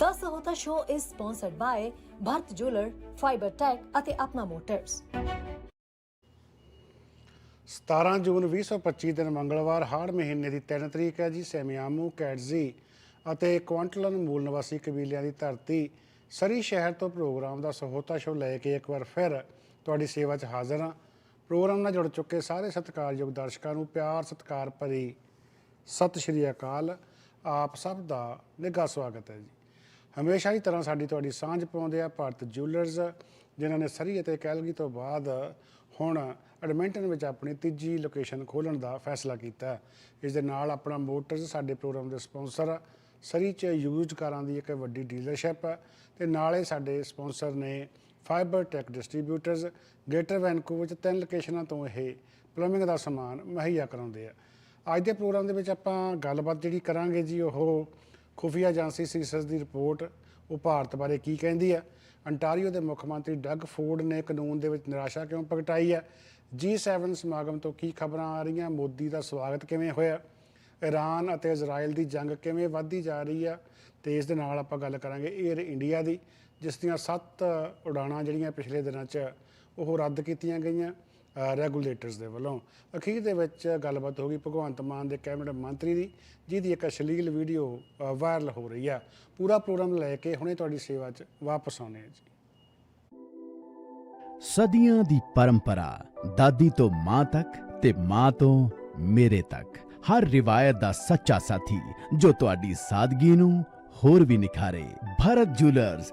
The Sahota Show is sponsored by Bharat Jeweler, Fiber Tech ਅਤੇ Apna motors 17 ਜੂਨ 2025 ਦਿਨ ਮੰਗਲਵਾਰ ਹਾੜ ਮਹੀਨੇ ਦੀ 3 ਤਰੀਕ ਹੈ ਜੀ ਸੈਮਿਆਮੂ ਕੈਟਜ਼ੀ ਅਤੇ ਕੁਆਂਟਲਨ ਮੂਲ ਨਿਵਾਸੀ ਕਬੀਲਿਆਂ ਦੀ ਧਰਤੀ। ਸਰੀ ਸ਼ਹਿਰ ਤੋਂ ਪ੍ਰੋਗਰਾਮ ਦਾ ਸਹੋਤਾ ਸ਼ੋ ਲੈ ਕੇ ਇੱਕ ਵਾਰ ਫਿਰ ਤੁਹਾਡੀ ਸੇਵਾ 'ਚ ਹਾਜ਼ਰ ਹਾਂ। ਪ੍ਰੋਗਰਾਮ ਨਾਲ ਜੁੜ ਚੁੱਕੇ ਸਾਰੇ ਸਤਿਕਾਰਯੋਗ ਦਰਸ਼ਕਾਂ ਨੂੰ ਪਿਆਰ ਸਤਿਕਾਰ ਭਰੀ ਸਤਿ ਸ਼੍ਰੀ ਅਕਾਲ। ਆਪ ਸਭ ਦਾ ਨਿੱਘਾ ਸਵਾਗਤ ਹੈ ਜੀ। ਹਮੇਸ਼ਾ ਦੀ ਤਰ੍ਹਾਂ ਸਾਡੀ ਤੁਹਾਡੀ ਸਾਂਝ ਪਾਉਂਦੇ ਆ ਭਾਰਤ ਜੁਐਲਰਸ, ਜਿਨ੍ਹਾਂ ਨੇ ਸਰੀ ਅਤੇ ਕੈਲਗੀ ਤੋਂ ਬਾਅਦ ਹੁਣ ਐਡਮਿੰਟਨ ਵਿੱਚ ਆਪਣੀ ਤੀਜੀ ਲੋਕੇਸ਼ਨ ਖੋਲ੍ਹਣ ਦਾ ਫੈਸਲਾ ਕੀਤਾ ਇਸ ਦੇ ਨਾਲ ਆਪਣਾ ਮੋਟਰਸ ਸਾਡੇ ਪ੍ਰੋਗਰਾਮ ਦੇ ਸਪਾਂਸਰ ਆ। ਸਰੀ 'ਚ ਯੂਜ਼ਡ ਕਾਰਾਂ ਦੀ ਇੱਕ ਵੱਡੀ ਡੀਲਰਸ਼ਿਪ ਹੈ ਤੇ ਨਾਲੇ ਸਾਡੇ ਸਪਾਂਸਰ ਨੇ fiber tech distributors greater Vancouver 'ਚ ਤਿੰਨ ਲੋਕੇਸ਼ਨਾਂ ਤੋਂ ਇਹ ਪਲੰਬਿੰਗ ਦਾ ਸਮਾਨ ਮੁਹੱਈਆ ਕਰਾਉਂਦੇ ਆ ਅੱਜ ਦੇ ਪ੍ਰੋਗਰਾਮ ਦੇ ਵਿੱਚ ਆਪਾਂ ਗੱਲਬਾਤ ਜਿਹੜੀ ਕਰਾਂਗੇ ਜੀ ਉਹ ਖੁਫੀਆ ਏਜੰਸੀ ਸੀਸਸ ਦੀ ਰਿਪੋਰਟ ਉਹ ਭਾਰਤ ਬਾਰੇ ਕੀ ਕਹਿੰਦੀ ਹੈ? ਅੰਟਾਰੀਓ ਦੇ ਮੁੱਖ ਮੰਤਰੀ ਡੱਗ ਫੋਰਡ ਨੇ ਕਾਨੂੰਨ ਦੇ ਵਿੱਚ ਨਿਰਾਸ਼ਾ ਕਿਉਂ ਪ੍ਰਗਟਾਈ ਹੈ? G7 ਸਮਾਗਮ ਤੋਂ ਕੀ ਖਬਰਾਂ ਆ ਰਹੀਆਂ? ਮੋਦੀ ਦਾ ਸਵਾਗਤ ਕਿਵੇਂ ਹੋਇਆ? ਈਰਾਨ ਅਤੇ ਇਜ਼ਰਾਈਲ ਦੀ ਜੰਗ ਕਿਵੇਂ ਵਧਦੀ ਜਾ ਰਹੀ ਆ ਤੇ ਇਸ ਦੇ ਨਾਲ ਆਪਾਂ ਗੱਲ ਕਰਾਂਗੇ 에ਅਰ ਇੰਡੀਆ ਦੀ, ਜਿਸ ਦੀਆਂ 7 ਉਡਾਣਾਂ ਜਿਹੜੀਆਂ ਪਿਛਲੇ ਦਿਨਾਂ 'ਚ ਉਹ ਰੱਦ ਕੀਤੀਆਂ ਗਈਆਂ। ਰੈਗੂਲੇਟਰਸ ਦੇ ਵੱਲੋਂ। ਅਖੀਰ ਦੇ ਵਿੱਚ ਗੱਲਬਾਤ ਹੋ ਗਈ ਭਗਵੰਤ ਮਾਨ ਦੇ ਕੈਬਨਿਟ ਮੰਤਰੀ ਦੀ, ਜਿਹਦੀ ਇੱਕ ਅਸ਼ਲੀਲ ਵੀਡੀਓ ਵਾਇਰਲ ਹੋ ਰਹੀ ਆ। ਪੂਰਾ ਪ੍ਰੋਗਰਾਮ ਲੈ ਕੇ ਹੁਣੇ ਤੁਹਾਡੀ ਸੇਵਾ 'ਚ ਵਾਪਸ ਆਉਣੇ ਆ ਜੀ। ਸਦੀਆਂ ਦੀ ਪਰੰਪਰਾ, ਦਾਦੀ ਤੋਂ ਮਾਂ ਤੱਕ ਤੇ ਮਾਂ ਤੋਂ ਮੇਰੇ ਤੱਕ। ਹਰ ਰਿਵਾਇਤ ਦਾ ਸੱਚਾ ਸਾਥੀ, ਜੋ ਤੁਹਾਡੀ ਸਾਦਗੀ ਨੂੰ ਹੋਰ ਵੀ ਨਿਖਾਰੇ। ਭਾਰਤ ਜੁਐਲਰਸ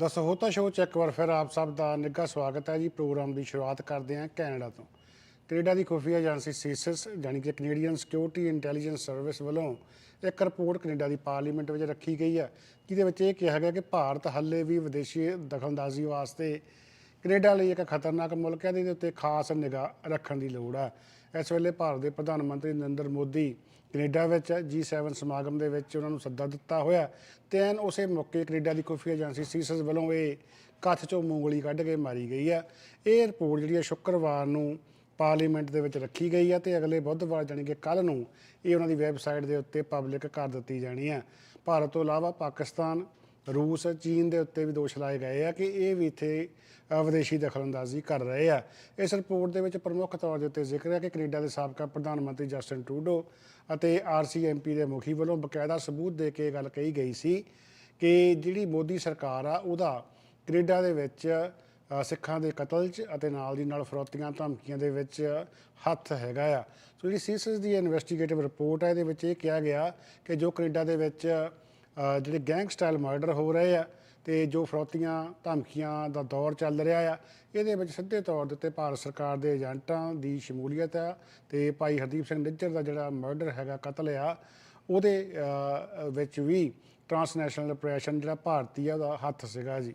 ਦਾ ਸਹੋਤਾ ਸ਼ੋਅ 'ਚ ਇੱਕ ਵਾਰ ਫਿਰ ਆਪ ਸਭ ਦਾ ਨਿੱਘਾ ਸਵਾਗਤ ਹੈ ਜੀ। ਪ੍ਰੋਗਰਾਮ ਦੀ ਸ਼ੁਰੂਆਤ ਕਰਦੇ ਹਾਂ ਕੈਨੇਡਾ ਤੋਂ। ਕੈਨੇਡਾ ਦੀ ਖੁਫੀਆ ਏਜੰਸੀ ਸੀਸਸ, ਜਾਣੀ ਕਿ ਕੈਨੇਡੀਅਨ ਸਿਕਿਉਰਿਟੀ ਇੰਟੈਲੀਜੈਂਸ ਸਰਵਿਸ ਵੱਲੋਂ ਇੱਕ ਰਿਪੋਰਟ ਕੈਨੇਡਾ ਦੀ ਪਾਰਲੀਮੈਂਟ ਵਿੱਚ ਰੱਖੀ ਗਈ ਹੈ, ਜਿਹਦੇ ਵਿੱਚ ਇਹ ਕਿਹਾ ਗਿਆ ਕਿ ਭਾਰਤ ਹੱਲੇ ਵੀ ਵਿਦੇਸ਼ੀ ਦਖਲਅੰਦਾਜ਼ੀ ਵਾਸਤੇ ਕੈਨੇਡਾ ਲਈ ਇੱਕ ਖਤਰਨਾਕ ਮੁਲਕ ਹੈ, ਜਿਹਦੇ ਉੱਤੇ ਖਾਸ ਨਿਗਾਹ ਰੱਖਣ ਦੀ ਲੋੜ ਹੈ। ਇਸ ਵੇਲੇ ਭਾਰਤ ਦੇ ਪ੍ਰਧਾਨ ਮੰਤਰੀ ਨਰਿੰਦਰ ਮੋਦੀ ਕੈਨੇਡਾ ਵਿੱਚ G7 ਸਮਾਗਮ ਦੇ ਵਿੱਚ ਉਹਨਾਂ ਨੂੰ ਸੱਦਾ ਦਿੱਤਾ ਹੋਇਆ ਤੇ ਐਨ ਉਸੇ ਮੌਕੇ ਕੈਨੇਡਾ ਦੀ ਖੁਫੀਆ ਏਜੰਸੀ ਸੀਸਸ ਵੱਲੋਂ ਇਹ ਕੱਥ ਚੋਂ ਮੂੰਗਲੀ ਕੱਢ ਕੇ ਮਾਰੀ ਗਈ ਹੈ। ਇਹ ਰਿਪੋਰਟ ਜਿਹੜੀ ਹੈ ਸ਼ੁੱਕਰਵਾਰ ਨੂੰ ਪਾਰਲੀਮੈਂਟ ਦੇ ਵਿੱਚ ਰੱਖੀ ਗਈ ਹੈ ਤੇ ਅਗਲੇ ਬੁੱਧਵਾਰ ਜਾਣੀ ਕਿ ਕੱਲ ਨੂੰ ਇਹ ਉਹਨਾਂ ਦੀ ਵੈਬਸਾਈਟ ਦੇ ਉੱਤੇ ਪਬਲਿਕ ਕਰ ਦਿੱਤੀ ਜਾਣੀ ਹੈ। ਭਾਰਤ ਤੋਂ ਇਲਾਵਾ ਪਾਕਿਸਤਾਨ ਰੂਸ, ਚੀਨ ਦੇ ਉੱਤੇ ਵੀ ਦੋਸ਼ ਲਾਏ ਗਏ ਆ ਕਿ ਇਹ ਵੀ ਇੱਥੇ ਵਿਦੇਸ਼ੀ ਦਖਲਅੰਦਾਜ਼ੀ ਕਰ ਰਹੇ ਆ। ਇਸ ਰਿਪੋਰਟ ਦੇ ਵਿੱਚ ਪ੍ਰਮੁੱਖ ਤੌਰ ਦੇ ਉੱਤੇ ਜ਼ਿਕਰ ਹੈ ਕਿ ਕੈਨੇਡਾ ਦੇ ਸਾਬਕਾ ਪ੍ਰਧਾਨ ਮੰਤਰੀ ਜਸਟਨ ਟਰੂਡੋ ਅਤੇ ਆਰਸੀਐਮਪੀ ਦੇ ਮੁਖੀ ਵੱਲੋਂ ਬਕਾਇਦਾ ਸਬੂਤ ਦੇ ਕੇ ਇਹ ਗੱਲ ਕਹੀ ਗਈ ਸੀ ਕਿ ਜਿਹੜੀ ਮੋਦੀ ਸਰਕਾਰ ਆ, ਉਹਦਾ ਕੈਨੇਡਾ ਦੇ ਵਿੱਚ ਸਿੱਖਾਂ ਦੇ ਕਤਲ 'ਚ ਅਤੇ ਨਾਲ ਦੀ ਨਾਲ ਫਰੋਤੀਆਂ ਧਮਕੀਆਂ ਦੇ ਵਿੱਚ ਹੱਥ ਹੈਗਾ ਆ। ਸੋ ਜਿਹੜੀ ਸੀਸਸ ਦੀ ਇਨਵੈਸਟੀਗੇਟਿਵ ਰਿਪੋਰਟ ਹੈ ਇਹਦੇ ਵਿੱਚ ਇਹ ਕਿਹਾ ਗਿਆ ਕਿ ਜੋ ਕੈਨੇਡਾ ਦੇ ਵਿੱਚ ਜਿਹੜੇ ਗੈਂਗ ਸਟਾਈਲ ਮਰਡਰ ਹੋ ਰਹੇ ਆ ਤੇ ਜੋ ਫਰੋਤੀਆਂ ਧਮਕੀਆਂ ਦਾ ਦੌਰ ਚੱਲ ਰਿਹਾ ਆ, ਇਹਦੇ ਵਿੱਚ ਸਿੱਧੇ ਤੌਰ ਦੇ ਉੱਤੇ ਭਾਰਤ ਸਰਕਾਰ ਦੇ ਏਜੰਟਾਂ ਦੀ ਸ਼ਮੂਲੀਅਤ ਆ ਤੇ ਭਾਈ ਹਰਦੀਪ ਸਿੰਘ ਨਿੱਜਰ ਦਾ ਜਿਹੜਾ ਮਰਡਰ ਹੈਗਾ ਕਤਲ ਆ, ਉਹਦੇ ਵਿੱਚ ਵੀ ਟਰਾਂਸਨੈਸ਼ਨਲ ਆਪਰੇਸ਼ਨ ਜਿਹੜਾ ਭਾਰਤੀ ਆ, ਉਹਦਾ ਹੱਥ ਸੀਗਾ ਜੀ।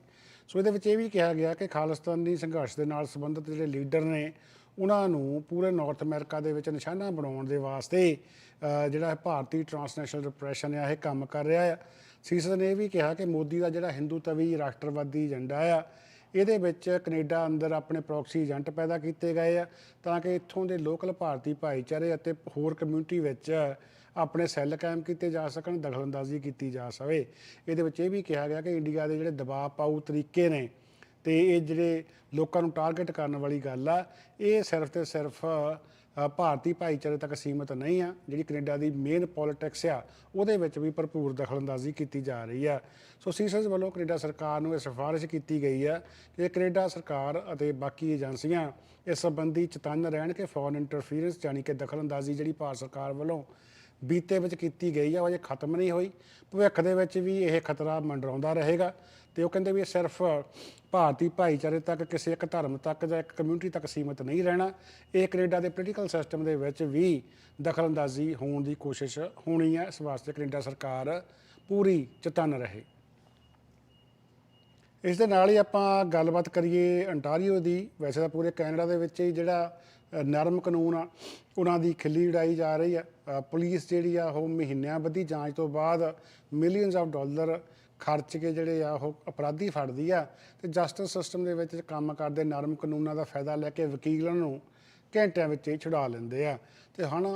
ਸੋ ਇਹਦੇ ਵਿੱਚ ਇਹ ਵੀ ਕਿਹਾ ਗਿਆ ਕਿ ਖਾਲਿਸਤਾਨੀ ਸੰਘਰਸ਼ ਦੇ ਨਾਲ ਸੰਬੰਧਿਤ ਜਿਹੜੇ ਲੀਡਰ ਨੇ ਉਹਨਾਂ ਨੂੰ ਪੂਰੇ ਨਾਰਥ ਅਮਰੀਕਾ ਦੇ ਵਿੱਚ ਨਿਸ਼ਾਨਾ ਬਣਾਉਣ ਦੇ ਵਾਸਤੇ ਜਿਹੜਾ ਇਹ ਭਾਰਤੀ ਟਰਾਂਸਨੈਸ਼ਨਲ ਰਿਪਰੈਸ਼ਨ ਆ, ਇਹ ਕੰਮ ਕਰ ਰਿਹਾ ਆ। ਸੀਸਨ ਨੇ ਇਹ ਵੀ ਕਿਹਾ ਕਿ ਮੋਦੀ ਦਾ ਜਿਹੜਾ ਹਿੰਦੂਤਵੀ ਰਾਸ਼ਟਰਵਾਦੀ ਏਜੰਡਾ ਆ, ਇਹਦੇ ਵਿੱਚ ਕੈਨੇਡਾ ਅੰਦਰ ਆਪਣੇ ਪ੍ਰੋਕਸੀ ਏਜੰਟ ਪੈਦਾ ਕੀਤੇ ਗਏ ਆ, ਤਾਂ ਕਿ ਇੱਥੋਂ ਦੇ ਲੋਕਲ ਭਾਰਤੀ ਭਾਈਚਾਰੇ ਅਤੇ ਹੋਰ ਕਮਿਊਨਿਟੀ ਵਿੱਚ ਆਪਣੇ ਸੈੱਲ ਕਾਇਮ ਕੀਤੇ ਜਾ ਸਕਣ, ਦਖਲਅੰਦਾਜ਼ੀ ਕੀਤੀ ਜਾ ਸਕੇ। ਇਹਦੇ ਵਿੱਚ ਇਹ ਵੀ ਕਿਹਾ ਗਿਆ ਕਿ ਇੰਡੀਆ ਦੇ ਜਿਹੜੇ ਦਬਾਅ ਪਾਊ ਤਰੀਕੇ ਨੇ ਤੇ ਇਹ ਜਿਹੜੇ ਲੋਕਾਂ ਨੂੰ ਟਾਰਗੇਟ ਕਰਨ ਵਾਲੀ ਗੱਲ ਆ, ਇਹ ਸਿਰਫ ਤੇ ਸਿਰਫ ਭਾਰਤੀ ਭਾਈਚਾਰੇ ਤੱਕ ਸੀਮਿਤ ਨਹੀਂ ਆ। ਜਿਹੜੀ ਕੈਨੇਡਾ ਦੀ ਮੇਨ ਪੋਲਿਟਿਕਸ ਆ, ਉਹਦੇ ਵਿੱਚ ਵੀ ਭਰਪੂਰ ਦਖਲਅੰਦਾਜ਼ੀ ਕੀਤੀ ਜਾ ਰਹੀ ਆ। ਸੋ ਸੀਸਸ ਵੱਲੋਂ ਕੈਨੇਡਾ ਸਰਕਾਰ ਨੂੰ ਇਹ ਸਿਫਾਰਿਸ਼ ਕੀਤੀ ਗਈ ਆ ਕਿ ਕੈਨੇਡਾ ਸਰਕਾਰ ਅਤੇ ਬਾਕੀ ਏਜੰਸੀਆਂ ਇਸ ਸੰਬੰਧੀ ਚਤੰਨ ਰਹਿਣ ਕਿ ਫੋਰਨ ਇੰਟਰਫੀਰੈਂਸ ਯਾਨੀ ਕਿ ਦਖਲਅੰਦਾਜ਼ੀ ਜਿਹੜੀ ਭਾਰਤ ਸਰਕਾਰ ਵੱਲੋਂ ਬੀਤੇ ਵਿੱਚ ਕੀਤੀ ਗਈ ਆ, ਉਹ ਅਜੇ ਖਤਮ ਨਹੀਂ ਹੋਈ। ਭਵਿੱਖ ਦੇ ਵਿੱਚ ਵੀ ਇਹ ਖਤਰਾ ਮੰਡਰਾਉਂਦਾ ਰਹੇਗਾ ਤੇ ਉਹ ਕਹਿੰਦੇ ਵੀ ਇਹ ਸਿਰਫ ਭਾਰਤੀ ਭਾਈਚਾਰੇ ਤੱਕ, ਕਿਸੇ ਇੱਕ ਧਰਮ ਤੱਕ ਜਾਂ ਇੱਕ ਕਮਿਊਨਿਟੀ ਤੱਕ ਸੀਮਿਤ ਨਹੀਂ ਰਹਿਣਾ। ਇਹ ਕੈਨੇਡਾ ਦੇ ਪੋਲੀਟੀਕਲ ਸਿਸਟਮ ਦੇ ਵਿੱਚ ਵੀ ਦਖਲਅੰਦਾਜ਼ੀ ਹੋਣ ਦੀ ਕੋਸ਼ਿਸ਼ ਹੋਣੀ ਹੈ ਇਸ ਵਾਸਤੇ ਕੈਨੇਡਾ ਸਰਕਾਰ ਪੂਰੀ ਚਤਨ ਰਹੇ। ਇਸ ਦੇ ਨਾਲ ਹੀ ਆਪਾਂ ਗੱਲਬਾਤ ਕਰੀਏ ਅੰਟਾਰੀਓ ਦੀ। ਵੈਸੇ ਤਾਂ ਪੂਰੇ ਕੈਨੇਡਾ ਦੇ ਵਿੱਚ ਹੀ ਜਿਹੜਾ ਨਰਮ ਕਾਨੂੰਨ ਆ, ਉਹਨਾਂ ਦੀ ਖਿੱਲੀ ਉਡਾਈ ਜਾ ਰਹੀ ਆ ਪੁਲਿਸ ਜਿਹੜੀ ਆ, ਉਹ ਮਹੀਨਿਆਂ ਬੱਧੀ ਜਾਂਚ ਤੋਂ ਬਾਅਦ ਮਿਲੀਅਨਸ ਆਫ ਡਾਲਰ ਖਰਚ ਕੇ ਜਿਹੜੇ ਆ, ਉਹ ਅਪਰਾਧੀ ਫੜਦੀ ਆ ਤੇ ਜਸਟਿਸ ਸਿਸਟਮ ਦੇ ਵਿੱਚ ਕੰਮ ਕਰਦੇ ਨਰਮ ਕਾਨੂੰਨਾਂ ਦਾ ਫਾਇਦਾ ਲੈ ਕੇ ਵਕੀਲਾਂ ਨੂੰ ਘੰਟਿਆਂ ਵਿੱਚ ਹੀ ਛੁਡਾ ਲੈਂਦੇ ਆ। ਤੇ ਹੁਣ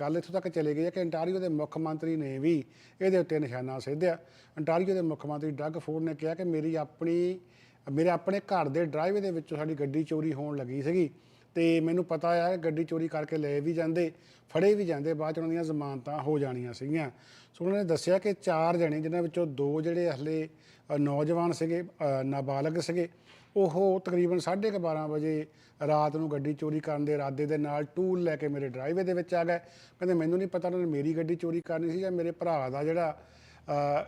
ਗੱਲ ਇੱਥੋਂ ਤੱਕ ਚਲੇ ਗਈ ਹੈ ਕਿ ਅੰਟਾਰੀਓ ਦੇ ਮੁੱਖ ਮੰਤਰੀ ਨੇ ਵੀ ਇਹਦੇ ਉੱਤੇ ਨਿਸ਼ਾਨਾ ਸਿੱਧਿਆ। ਅੰਟਾਰੀਓ ਦੇ ਮੁੱਖ ਮੰਤਰੀ ਡੱਗ ਫੋਰਡ ਨੇ ਕਿਹਾ ਕਿ ਮੇਰੀ ਆਪਣੀ, ਮੇਰੇ ਆਪਣੇ ਘਰ ਦੇ ਡਰਾਈਵੇ ਦੇ ਵਿੱਚੋਂ ਸਾਡੀ ਗੱਡੀ ਚੋਰੀ ਹੋਣ ਲੱਗੀ ਸੀਗੀ। ਤੇ ਮੈਨੂੰ ਪਤਾ ਆ ਗੱਡੀ ਚੋਰੀ ਕਰਕੇ ਲੈ ਵੀ ਜਾਂਦੇ, ਫੜੇ ਵੀ ਜਾਂਦੇ, ਬਾਅਦ 'ਚ ਉਹਨਾਂ ਦੀਆਂ ਜ਼ਮਾਨਤਾਂ ਹੋ ਜਾਣੀਆਂ ਸੀਗੀਆਂ। ਸੋ ਉਹਨਾਂ ਨੇ ਦੱਸਿਆ ਕਿ ਚਾਰ ਜਣੇ, ਜਿਨ੍ਹਾਂ ਵਿੱਚੋਂ ਦੋ ਜਿਹੜੇ ਹਲੇ ਨੌਜਵਾਨ ਸੀਗੇ ਨਾਬਾਲਗ ਸੀਗੇ, ਉਹ ਤਕਰੀਬਨ 12:30 ਵਜੇ ਰਾਤ ਨੂੰ ਗੱਡੀ ਚੋਰੀ ਕਰਨ ਦੇ ਇਰਾਦੇ ਦੇ ਨਾਲ ਟੂਲ ਲੈ ਕੇ ਮੇਰੇ ਡਰਾਈਵੇ ਦੇ ਵਿੱਚ ਆ ਗਏ। ਕਹਿੰਦੇ, ਮੈਨੂੰ ਨਹੀਂ ਪਤਾ ਉਹਨਾਂ ਨੇ ਮੇਰੀ ਗੱਡੀ ਚੋਰੀ ਕਰਨੀ ਸੀ ਜਾਂ ਮੇਰੇ ਭਰਾ ਦਾ ਜਿਹੜਾ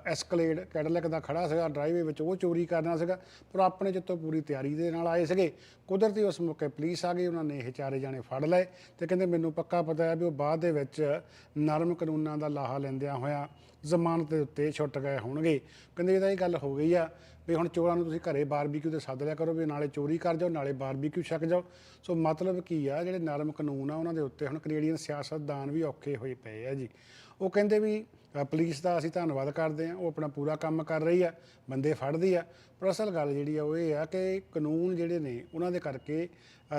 ਐਸਕਲੇਡ ਕੈਡਲੈਕ ਦਾ ਖੜਾ ਸੀਗਾ ਡਰਾਈਵੇ ਵਿੱਚ ਉਹ ਚੋਰੀ ਕਰਨਾ ਸੀਗਾ, ਪਰ ਆਪਣੇ ਜਿੱਤੋਂ ਪੂਰੀ ਤਿਆਰੀ ਦੇ ਨਾਲ ਆਏ ਸੀਗੇ। ਕੁਦਰਤੀ ਉਸ ਮੌਕੇ ਪੁਲਿਸ ਆ ਗਈ, ਉਹਨਾਂ ਨੇ ਇਹ ਚਾਰੇ ਜਾਣੇ ਫੜ ਲਏ ਤੇ ਕਹਿੰਦੇ, ਮੈਨੂੰ ਪੱਕਾ ਪਤਾ ਹੈ ਵੀ ਉਹ ਬਾਅਦ ਦੇ ਵਿੱਚ ਨਰਮ ਕਾਨੂੰਨਾਂ ਦਾ ਲਾਹਾ ਲੈਂਦਿਆਂ ਹੋਇਆਂ ਜ਼ਮਾਨਤ ਦੇ ਉੱਤੇ ਛੁੱਟ ਗਏ ਹੋਣਗੇ। ਕਹਿੰਦੇ ਇਹਦਾ ਇਹ ਗੱਲ ਹੋ ਗਈ ਆ ਵੀ ਹੁਣ ਚੋਰਾਂ ਨੂੰ ਤੁਸੀਂ ਘਰੇ ਬਾਰਬੀਕਿਊ ਤੇ ਸੱਦ ਲਿਆ ਕਰੋ ਵੀ ਨਾਲੇ ਚੋਰੀ ਕਰ ਜਾਓ, ਨਾਲੇ ਬਾਰਬੀਕਿਊ ਛਕ ਜਾਓ। ਸੋ ਮਤਲਬ ਕੀ ਆ, ਜਿਹੜੇ ਨਰਮ ਕਾਨੂੰਨ ਆ ਉਹਨਾਂ ਦੇ ਉੱਤੇ ਹੁਣ ਕੈਨੇਡੀਅਨ ਸਿਆਸਤਦਾਨ ਵੀ ਔਖੇ ਹੋਏ ਪਏ ਆ ਜੀ। ਉਹ ਕਹਿੰਦੇ ਵੀ ਪੁਲਿਸ ਦਾ ਅਸੀਂ ਧੰਨਵਾਦ ਕਰਦੇ ਹਾਂ ਉਹ ਆਪਣਾ ਪੂਰਾ ਕੰਮ ਕਰ ਰਹੀ ਆ ਬੰਦੇ ਫੜਦੀ ਆ। ਪਰ ਅਸਲ ਗੱਲ ਜਿਹੜੀ ਆ ਉਹ ਇਹ ਆ ਕਿ ਕਾਨੂੰਨ ਜਿਹੜੇ ਨੇ ਉਹਨਾਂ ਦੇ ਕਰਕੇ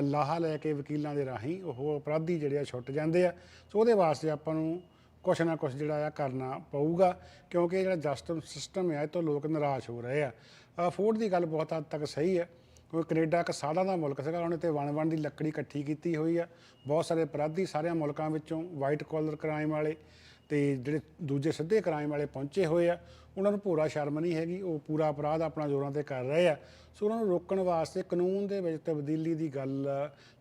ਲਾਹਾ ਲੈ ਕੇ ਵਕੀਲਾਂ ਦੇ ਰਾਹੀਂ ਉਹ ਅਪਰਾਧੀ ਜਿਹੜੇ ਆ ਛੁੱਟ ਜਾਂਦੇ ਆ। ਸੋ ਉਹਦੇ ਵਾਸਤੇ ਆਪਾਂ ਨੂੰ ਕੁਛ ਨਾ ਕੁਛ ਜਿਹੜਾ ਆ ਕਰਨਾ ਪਊਗਾ ਕਿਉਂਕਿ ਜਿਹੜਾ ਜਸਟਿਸ ਸਿਸਟਮ ਹੈ ਇਹ ਤੋਂ ਲੋਕ ਨਿਰਾਸ਼ ਹੋ ਰਹੇ ਆ। ਅ, ਫੋਰਡ ਦੀ ਗੱਲ ਬਹੁਤ ਹੱਦ ਤੱਕ ਸਹੀ ਹੈ ਕਿਉਂਕਿ ਕੈਨੇਡਾ ਇੱਕ ਸਾਧਾਂ ਦਾ ਮੁਲਕ ਸੀਗਾ ਉਹਨੇ ਤੇ ਵਣ ਵਣ ਦੀ ਲੱਕੜੀ ਇਕੱਠੀ ਕੀਤੀ ਹੋਈ ਆ। ਬਹੁਤ ਸਾਰੇ ਅਪਰਾਧੀ ਸਾਰਿਆਂ ਮੁਲਕਾਂ ਵਿੱਚੋਂ ਵਾਈਟ ਕਾਲਰ ਕ੍ਰਾਈਮ ਵਾਲੇ ਤੇ ਜਿਹੜੇ ਦੂਜੇ ਸਿੱਧੇ ਕ੍ਰਾਈਮ ਵਾਲੇ ਪਹੁੰਚੇ ਹੋਏ ਆ, ਉਹਨਾਂ ਨੂੰ ਪੂਰਾ ਸ਼ਰਮ ਨਹੀਂ ਹੈਗੀ, ਉਹ ਪੂਰਾ ਅਪਰਾਧ ਆਪਣਾ ਜ਼ੋਰਾਂ ਤੇ ਕਰ ਰਹੇ ਆ। ਸੋ ਉਹਨਾਂ ਨੂੰ ਰੋਕਣ ਵਾਸਤੇ ਕਾਨੂੰਨ ਦੇ ਵਿੱਚ ਤਬਦੀਲੀ ਦੀ ਗੱਲ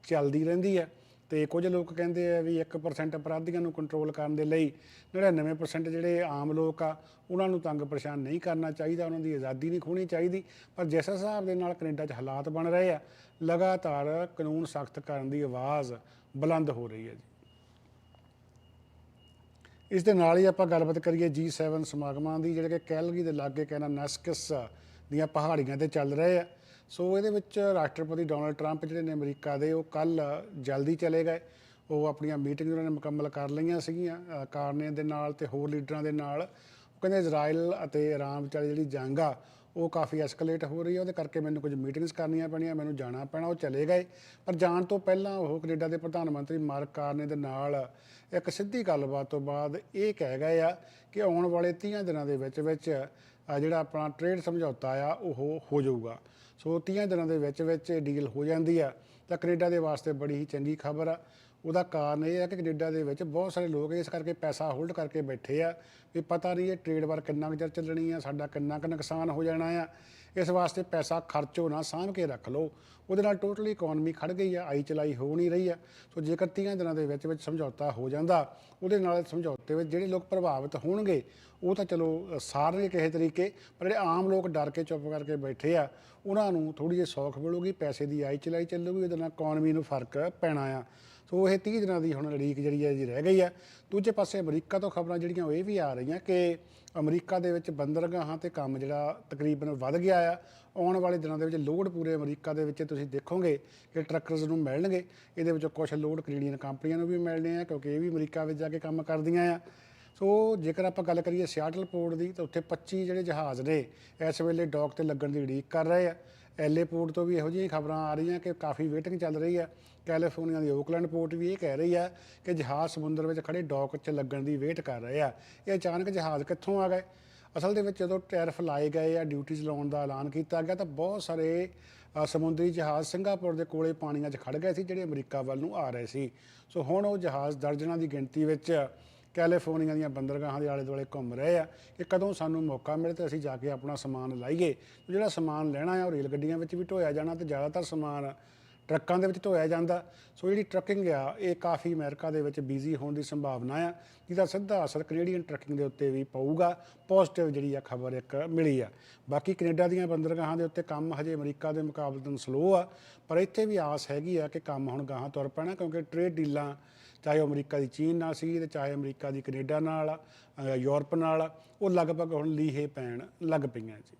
ਚੱਲਦੀ ਰਹਿੰਦੀ ਹੈ ਤੇ ਕੁਝ ਲੋਕ ਕਹਿੰਦੇ ਆ ਵੀ 1% ਅਪਰਾਧੀਆਂ ਨੂੰ ਕੰਟਰੋਲ ਕਰਨ ਦੇ ਲਈ 99% ਜਿਹੜੇ ਆਮ ਲੋਕ ਆ, ਉਹਨਾਂ ਨੂੰ ਤੰਗ ਪਰੇਸ਼ਾਨ ਨਹੀਂ ਕਰਨਾ ਚਾਹੀਦਾ, ਉਹਨਾਂ ਦੀ ਆਜ਼ਾਦੀ ਨਹੀਂ ਖੋਣੀ ਚਾਹੀਦੀ। ਪਰ ਜਿਸ ਹਿਸਾਬ ਦੇ ਨਾਲ ਕੈਨੇਡਾ 'ਚ ਹਾਲਾਤ ਬਣ ਰਹੇ ਆ, ਲਗਾਤਾਰ ਕਾਨੂੰਨ ਸਖਤ ਕਰਨ ਦੀ ਆਵਾਜ਼ ਬੁਲੰਦ ਹੋ ਰਹੀ ਹੈ ਜੀ। ਇਸ ਦੇ ਨਾਲ ਹੀ ਆਪਾਂ ਗੱਲਬਾਤ ਕਰੀਏ G7 ਸਮਾਗਮਾਂ ਦੀ ਜਿਹੜੇ ਕਿ ਕੈਲਗਰੀ ਦੇ ਲਾਗੇ ਕਹਿੰਦਾ ਨੈਸਕਸ ਦੀਆਂ ਪਹਾੜੀਆਂ ਤੇ ਚੱਲ ਰਹੇ ਆ। ਸੋ ਇਹਦੇ ਵਿੱਚ ਰਾਸ਼ਟਰਪਤੀ ਡੋਨਲਡ ਟਰੰਪ ਜਿਹੜੇ ਨੇ ਅਮਰੀਕਾ ਦੇ ਉਹ ਕੱਲ ਜਲਦੀ ਚਲੇ ਗਏ। ਉਹ ਆਪਣੀਆਂ ਮੀਟਿੰਗ ਉਹਨਾਂ ਨੇ ਮੁਕੰਮਲ ਕਰ ਲਈਆਂ ਸੀਗੀਆਂ ਅ, ਕਾਰਨੇ ਦੇ ਨਾਲ ਤੇ ਹੋਰ ਲੀਡਰਾਂ ਦੇ ਨਾਲ। ਉਹ ਕਹਿੰਦੇ ਇਜ਼ਰਾਈਲ ਅਤੇ ਇਰਾਨ ਵਿਚਾਲੇ ਜਿਹੜੀ ਜੰਗ ਆ ਉਹ ਕਾਫੀ ਐਸਕੇਲੇਟ ਹੋ ਰਹੀ ਹੈ, ਉਹਦੇ ਕਰਕੇ ਮੈਨੂੰ ਕੁਝ ਮੀਟਿੰਗਸ ਕਰਨੀਆਂ ਪੈਣੀਆਂ, ਮੈਨੂੰ ਜਾਣਾ ਪੈਣਾ, ਉਹ ਚਲੇ ਗਏ। ਪਰ ਜਾਣ ਤੋਂ ਪਹਿਲਾਂ ਉਹ ਕੈਨੇਡਾ ਦੇ ਪ੍ਰਧਾਨ ਮੰਤਰੀ ਮਾਰਕ ਕਾਰਨੇ ਦੇ ਨਾਲ ਇੱਕ ਸਿੱਧੀ ਗੱਲਬਾਤ ਤੋਂ ਬਾਅਦ ਇਹ ਕਹਿ ਗਏ ਆ ਕਿ ਆਉਣ ਵਾਲੇ 30 ਦਿਨਾਂ ਦੇ ਵਿੱਚ ਵਿੱਚ ਜਿਹੜਾ ਆਪਣਾ ਟ੍ਰੇਡ ਸਮਝੌਤਾ ਆ, ਉਹ ਹੋ ਜਾਊਗਾ। ਸੋ 30 ਦਿਨਾਂ ਦੇ ਵਿੱਚ ਵਿੱਚ ਡੀਲ ਹੋ ਜਾਂਦੀ ਆ। ਤਾਂ ਕੈਨੇਡਾ ਦੇ ਵਾਸਤੇ ਬੜੀ ਹੀ ਚੰਗੀ ਖਬਰ ਆ। ਉਹਦਾ ਕਾਰਨ ਇਹ ਹੈ ਕਿ ਕੈਨੇਡਾ ਦੇ ਵਿੱਚ ਬਹੁਤ ਸਾਰੇ ਲੋਕ ਇਸ ਕਰਕੇ ਪੈਸਾ ਹੋਲਡ ਕਰਕੇ ਬੈਠੇ ਆ ਵੀ ਪਤਾ ਨਹੀਂ ਇਹ ਟ੍ਰੇਡ ਵਾਰ ਕਿੰਨਾ ਕੁ ਚਿਰ ਚੱਲਣੀ ਆ ਸਾਡਾ ਕਿੰਨਾ ਕੁ ਨੁਕਸਾਨ ਹੋ ਜਾਣਾ ਆ। ਇਸ ਵਾਸਤੇ ਪੈਸਾ ਖਰਚੋ ਨਾ ਸਾਂਭ ਕੇ ਰੱਖ ਲਓ। ਉਹਦੇ ਨਾਲ ਟੋਟਲੀ ਇਕਨੋਮੀ ਖੜ ਗਈ ਆ ਆਈ ਚਲਾਈ ਹੋ ਨਹੀਂ ਰਹੀ ਆ। ਸੋ ਜੇਕਰ 30 ਦਿਨਾਂ ਦੇ ਵਿੱਚ ਵਿੱਚ ਸਮਝੌਤਾ ਹੋ ਜਾਂਦਾ ਉਹਦੇ ਨਾਲ ਸਮਝੌਤੇ ਵਿੱਚ ਜਿਹੜੇ ਲੋਕ ਪ੍ਰਭਾਵਿਤ ਹੋਣਗੇ ਉਹ ਤਾਂ ਚਲੋ ਅ, ਸਾਰਨਗੇ ਕਿਸੇ ਤਰੀਕੇ ਪਰ ਜਿਹੜੇ ਆਮ ਲੋਕ ਡਰ ਕੇ ਚੁੱਪ ਕਰਕੇ ਬੈਠੇ ਆ ਉਹਨਾਂ ਨੂੰ ਥੋੜੀ ਜਿਹੀ ਸੌਖ ਮਿਲੂਗੀ ਪੈਸੇ ਦੀ ਆਈ ਚਲਾਈ ਚੱਲੂਗੀ ਉਹਦੇ ਨਾਲ ਇਕਨੋਮੀ ਨੂੰ ਫ਼ਰਕ ਪੈਣਾ ਆ। ਸੋ ਇਹ 30 ਦਿਨਾਂ ਦੀ ਹੁਣ ਲੜੀਕ ਜਿਹੜੀ ਹੈ ਜੀ ਰਹਿ ਗਈ ਹੈ ਦੂਜੇ ਪਾਸੇ ਅਮਰੀਕਾ ਤੋਂ ਖਬਰਾਂ ਜਿਹੜੀਆਂ ਉਹ ਇਹ ਵੀ ਆ ਰਹੀਆਂ ਕਿ ਅਮਰੀਕਾ ਦੇ ਵਿੱਚ ਬੰਦਰਗਾਹਾਂ ਤੇ ਕੰਮ ਜਿਹੜਾ ਤਕਰੀਬਨ ਵੱਧ ਗਿਆ ਆ। ਆਉਣ ਵਾਲੇ ਦਿਨਾਂ ਦੇ ਵਿੱਚ ਲੋਡ ਪੂਰੇ ਅਮਰੀਕਾ ਦੇ ਵਿੱਚ ਤੁਸੀਂ ਦੇਖੋਗੇ ਕਿ ਟਰੱਕਰਸ ਨੂੰ ਮਿਲਣਗੇ। ਇਹਦੇ ਵਿੱਚੋਂ ਕੁਝ ਲੋਡ ਕੈਨੇਡੀਅਨ ਕੰਪਨੀਆਂ ਨੂੰ ਵੀ ਮਿਲਣੇ ਆ ਕਿਉਂਕਿ ਇਹ ਵੀ ਅਮਰੀਕਾ ਵਿੱਚ ਜਾ ਕੇ ਕੰਮ ਕਰਦੀਆਂ ਆ। ਸੋ ਜੇਕਰ ਆਪਾਂ ਗੱਲ ਕਰੀਏ ਸਿਆਟਲ ਪੋਰਟ ਦੀ ਤਾਂ ਉੱਥੇ 25 ਜਿਹੜੇ ਜਹਾਜ਼ ਨੇ ਇਸ ਵੇਲੇ ਡੌਕ ਤੇ ਲੱਗਣ ਦੀ ਉਡੀਕ ਕਰ ਰਹੇ ਆ। ਐਲਏ ਪੋਰਟ ਤੋਂ ਵੀ ਇਹੋ ਜਿਹੀਆਂ ਖਬਰਾਂ ਆ ਰਹੀਆਂ ਕਿ ਕਾਫੀ ਵੇਟਿੰਗ ਚੱਲ ਰਹੀ ਹੈ ਕੈਲੀਫੋਰਨੀਆ ਦੀ ਓਕਲੈਂਡ ਪੋਰਟ ਵੀ ਇਹ ਕਹਿ ਰਹੀ ਆ ਕਿ ਜਹਾਜ਼ ਸਮੁੰਦਰ ਵਿੱਚ ਖੜੇ ਡੌਕ 'ਚ ਲੱਗਣ ਦੀ ਵੇਟ ਕਰ ਰਹੇ ਆ। ਇਹ ਅਚਾਨਕ ਜਹਾਜ਼ ਕਿੱਥੋਂ ਆ ਗਏ? ਅਸਲ ਦੇ ਵਿੱਚ ਜਦੋਂ ਟੈਰਫ ਲਾਏ ਗਏ ਆ ਡਿਊਟੀਜ਼ ਲਾਉਣ ਦਾ ਐਲਾਨ ਕੀਤਾ ਗਿਆ, ਤਾਂ ਬਹੁਤ ਸਾਰੇ ਸਮੁੰਦਰੀ ਜਹਾਜ਼ ਸਿੰਗਾਪੁਰ ਦੇ ਕੋਲੇ ਪਾਣੀਆਂ 'ਚ ਖੜ ਗਏ ਸੀ, ਜਿਹੜੇ ਅਮਰੀਕਾ ਵੱਲ ਨੂੰ ਆ ਰਹੇ ਸੀ। ਸੋ ਹੁਣ ਉਹ ਜਹਾਜ਼ ਦਰਜਨਾਂ ਦੀ ਗਿਣਤੀ ਵਿੱਚ ਕੈਲੀਫੋਰਨੀਆ ਦੀਆਂ ਬੰਦਰਗਾਹਾਂ ਦੇ ਆਲੇ ਦੁਆਲੇ ਘੁੰਮ ਰਹੇ ਆ ਕਿ ਕਦੋਂ ਸਾਨੂੰ ਮੌਕਾ ਮਿਲੇ ਤੇ ਅਸੀਂ ਜਾ ਕੇ ਆਪਣਾ ਸਮਾਨ ਲਾਈਏ। ਜਿਹੜਾ ਸਮਾਨ ਲੈਣਾ ਆ, ਉਹ ਰੇਲ ਗੱਡੀਆਂ ਵਿੱਚ ਵੀ ਢੋਇਆ ਜਾਣਾ ਤੇ ਜ਼ਿਆਦਾਤਰ ਸਮਾਨ ਟਰੱਕਾਂ ਦੇ ਵਿੱਚ ਢੋਇਆ ਜਾਂਦਾ। ਸੋ ਜਿਹੜੀ ਟਰੱਕਿੰਗ ਆ, ਇਹ ਕਾਫੀ ਅਮਰੀਕਾ ਦੇ ਵਿੱਚ ਬਿਜ਼ੀ ਹੋਣ ਦੀ ਸੰਭਾਵਨਾ ਆ, ਜਿਹਦਾ ਸਿੱਧਾ ਅਸਰ ਕੈਨੇਡੀਅਨ ਟਰੱਕਿੰਗ ਦੇ ਉੱਤੇ ਵੀ ਪਊਗਾ। ਪੋਜ਼ਿਟਿਵ ਜਿਹੜੀ ਆ ਖਬਰ ਇੱਕ ਮਿਲੀ ਆ। ਬਾਕੀ ਕੈਨੇਡਾ ਦੀਆਂ ਬੰਦਰਗਾਹਾਂ ਦੇ ਉੱਤੇ ਕੰਮ ਹਜੇ ਅਮਰੀਕਾ ਦੇ ਮੁਕਾਬਲਤਨ ਸਲੋ ਆ, ਪਰ ਇੱਥੇ ਵੀ ਆਸ ਹੈਗੀ ਆ ਕਿ ਕੰਮ ਹੁਣ ਗਾਹਾਂ ਤੁਰ ਪੈਣਾ, ਕਿਉਂਕਿ ਟ੍ਰੇਡ ਡੀਲਾਂ ਚਾਹੇ ਉਹ ਅਮਰੀਕਾ ਦੀ ਚੀਨ ਨਾਲ ਸੀ ਤੇ ਚਾਹੇ ਅਮਰੀਕਾ ਦੀ ਕੈਨੇਡਾ ਨਾਲ ਯੂਰਪ ਨਾਲ, ਉਹ ਲਗਭਗ ਹੁਣ ਲੀਹੇ ਪੈਣ ਲੱਗ ਪਈਆਂ ਜੀ।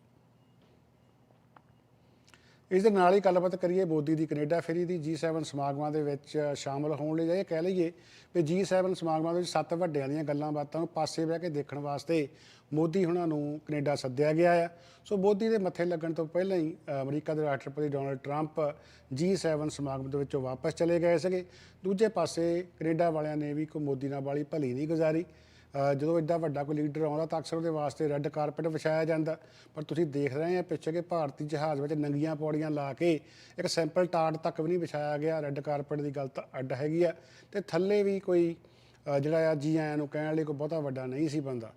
ਇਸ ਦੇ ਨਾਲ ਹੀ ਗੱਲਬਾਤ ਕਰੀਏ ਮੋਦੀ ਦੀ ਕੈਨੇਡਾ ਫੇਰੀ ਦੀ G7 ਸਮਾਗਮਾਂ ਦੇ ਵਿੱਚ ਸ਼ਾਮਲ ਹੋਣ ਲਈ। ਜਾਂ ਇਹ ਕਹਿ ਲਈਏ ਵੀ G7 ਸਮਾਗਮਾਂ ਦੇ ਵਿੱਚ ਸੱਤ ਵੱਡਿਆਂ ਦੀਆਂ ਗੱਲਾਂ ਬਾਤਾਂ ਨੂੰ ਪਾਸੇ ਬਹਿ ਕੇ ਦੇਖਣ ਵਾਸਤੇ ਮੋਦੀ ਹੁਣਾਂ ਨੂੰ ਕੈਨੇਡਾ ਸੱਦਿਆ ਗਿਆ ਆ। ਸੋ ਮੋਦੀ ਦੇ ਮੱਥੇ ਲੱਗਣ ਤੋਂ ਪਹਿਲਾਂ ਹੀ ਅਮਰੀਕਾ ਦੇ ਰਾਸ਼ਟਰਪਤੀ ਡੋਨਲਡ ਟਰੰਪ G7 ਸਮਾਗਮ ਦੇ ਵਿੱਚੋਂ ਵਾਪਸ ਚਲੇ ਗਏ ਸੀਗੇ। ਦੂਜੇ ਪਾਸੇ ਕੈਨੇਡਾ ਵਾਲਿਆਂ ਨੇ ਵੀ ਕੋਈ ਮੋਦੀ ਨਾਲ ਵਾਲੀ ਭਲੀ ਨਹੀਂ ਗੁਜ਼ਾਰੀ। ਜਦੋਂ ਐਡਾ ਵੱਡਾ ਕੋਈ ਲੀਡਰ ਆਉਂਦਾ ਤਾਂ ਅਕਸਰ ਉਹਦੇ ਵਾਸਤੇ ਰੈੱਡ ਕਾਰਪੈਟ ਵਿਛਾਇਆ ਜਾਂਦਾ। ਪਰ ਤੁਸੀਂ ਦੇਖ ਰਹੇ ਆ ਪਿੱਛੇ ਕਿ ਭਾਰਤੀ ਜਹਾਜ਼ ਵਿੱਚ ਨੰਗੀਆਂ ਪੌੜੀਆਂ ਲਾ ਕੇ ਇੱਕ ਸੈਂਪਲ ਟਾਟ ਤੱਕ ਵੀ ਨਹੀਂ ਵਿਛਾਇਆ ਗਿਆ। ਰੈੱਡ ਕਾਰਪੈਟ ਦੀ ਗੱਲ ਤਾਂ ਅੱਡ ਹੈਗੀ ਆ। ਤੇ ਥੱਲੇ ਵੀ ਕੋਈ ਜਿਹੜਾ ਆ ਜੀ ਆਇਆਂ ਨੂੰ ਕਹਿਣ ਲਈ ਕੋਈ ਬਹੁਤਾ ਵੱਡਾ ਨਹੀਂ ਸੀ ਬੰਦਾ।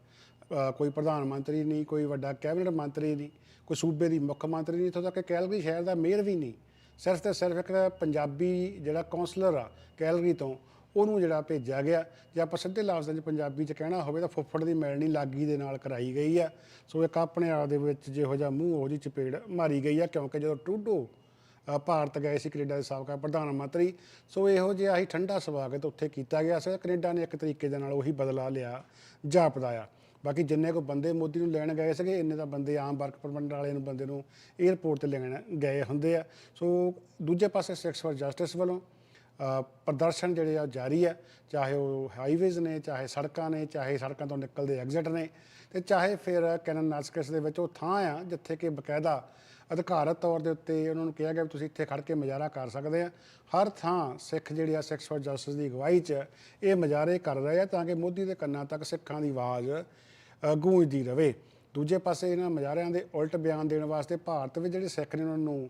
ਕੋਈ ਪ੍ਰਧਾਨ ਮੰਤਰੀ ਨਹੀਂ, ਕੋਈ ਵੱਡਾ ਕੈਬਨਿਟ ਮੰਤਰੀ ਨਹੀਂ, ਕੋਈ ਸੂਬੇ ਦੀ ਮੁੱਖ ਮੰਤਰੀ ਨਹੀਂ, ਇੱਥੋਂ ਤੱਕ ਕਿ ਕੈਲਗਰੀ ਸ਼ਹਿਰ ਦਾ ਮੇਅਰ ਵੀ ਨਹੀਂ। ਸਿਰਫ ਤੇ ਸਿਰਫ ਇੱਕ ਪੰਜਾਬੀ ਜਿਹੜਾ ਕਾਉਂਸਲਰ ਆ ਕੈਲਗਰੀ ਤੋਂ ਉਹਨੂੰ ਜਿਹੜਾ ਭੇਜਿਆ ਗਿਆ। ਜੇ ਆਪਾਂ ਸਿੱਧੇ ਲਫ਼ਜ਼ਾਂ 'ਚ ਪੰਜਾਬੀ 'ਚ ਕਹਿਣਾ ਹੋਵੇ ਤਾਂ ਫੁੱਫੜ ਦੀ ਮਿਲਣੀ ਲਾਗੀ ਦੇ ਨਾਲ ਕਰਾਈ ਗਈ ਆ। ਸੋ ਇੱਕ ਆਪਣੇ ਆਪ ਦੇ ਵਿੱਚ ਜਿਹੋ ਜਿਹਾ ਮੂੰਹ, ਉਹੋ ਜਿਹੀ ਚਪੇੜ ਮਾਰੀ ਗਈ ਆ, ਕਿਉਂਕਿ ਜਦੋਂ ਟੂਡੋ ਭਾਰਤ ਗਏ ਸੀ ਕੈਨੇਡਾ ਦੇ ਸਾਬਕਾ ਪ੍ਰਧਾਨ ਮੰਤਰੀ, ਸੋ ਇਹੋ ਜਿਹਾ ਹੀ ਠੰਡਾ ਸਵਾਗਤ ਉੱਥੇ ਕੀਤਾ ਗਿਆ ਸੀ। ਕੈਨੇਡਾ ਨੇ ਇੱਕ ਤਰੀਕੇ ਦੇ ਨਾਲ ਉਹੀ ਬਦਲਾ ਲਿਆ ਜਾਪਦਾ ਆ। ਬਾਕੀ ਜਿੰਨੇ ਕੋ ਬੰਦੇ ਮੋਦੀ ਨੂੰ ਲੈਣ ਗਏ ਸੀਗੇ, ਇੰਨੇ ਤਾਂ ਬੰਦੇ ਆਮ ਵਰਕ ਪਰਮਿਟ ਵਾਲੇ ਨੂੰ, ਬੰਦੇ ਨੂੰ 에ਅਰਪੋਰਟ ਤੇ ਲੈਣ ਗਏ ਹੁੰਦੇ ਆ। ਸੋ ਦੂਜੇ ਪਾਸੇ ਸਿਕਸ ਫॉर ਜਸਟਿਸ ਵੱਲੋਂ ਪ੍ਰਦਰਸ਼ਨ ਜਿਹੜੇ ਆ ਜਾਰੀ ਆ ਚਾਹੇ ਉਹ ਹਾਈਵੇਜ਼ ਨੇ, ਚਾਹੇ ਸੜਕਾਂ ਨੇ, ਚਾਹੇ ਸੜਕਾਂ ਤੋਂ ਨਿਕਲਦੇ ਐਗਜ਼ਿਟ ਨੇ, ਤੇ ਚਾਹੇ ਫਿਰ ਕੈਨਨ ਨਾਸਕਸ ਦੇ ਵਿੱਚ ਉਹ ਥਾਂ ਆ ਜਿੱਥੇ ਕਿ ਬਕਾਇਦਾ ਅਧਿਕਾਰਤ ਤੌਰ ਦੇ ਉੱਤੇ ਉਹਨਾਂ ਨੂੰ ਕਿਹਾ ਗਿਆ ਵੀ ਤੁਸੀਂ ਇੱਥੇ ਖੜ ਕੇ ਮੁਜ਼ਾਹਰਾ ਕਰ ਸਕਦੇ ਆ। ਹਰ ਥਾਂ ਸਿੱਖ ਜਿਹੜੇ ਆ ਸਿੱਖ ਫॉर ਜਸਟਿਸ ਦੀ ਅਗਵਾਈ 'ਚ ਇਹ ਮੁਜ਼ਾਹਰੇ ਕਰ ਰਹੇ ਆ ਤਾਂ ਕਿ ਮੋਦੀ ਦੇ ਕੰਨਾਂ ਤੱਕ ਸਿੱਖਾਂ ਦੀ ਆਵਾਜ਼ ਗੂੰਜਦੀ ਰਵੇ। ਦੂਜੇ ਪਾਸੇ ਇਹਨਾਂ ਮੁਜ਼ਾਹਰਿਆਂ ਦੇ ਉਲਟ ਬਿਆਨ ਦੇਣ ਵਾਸਤੇ ਭਾਰਤ ਵਿੱਚ ਜਿਹੜੇ ਸਿੱਖ ਨੇ ਉਹਨਾਂ ਨੂੰ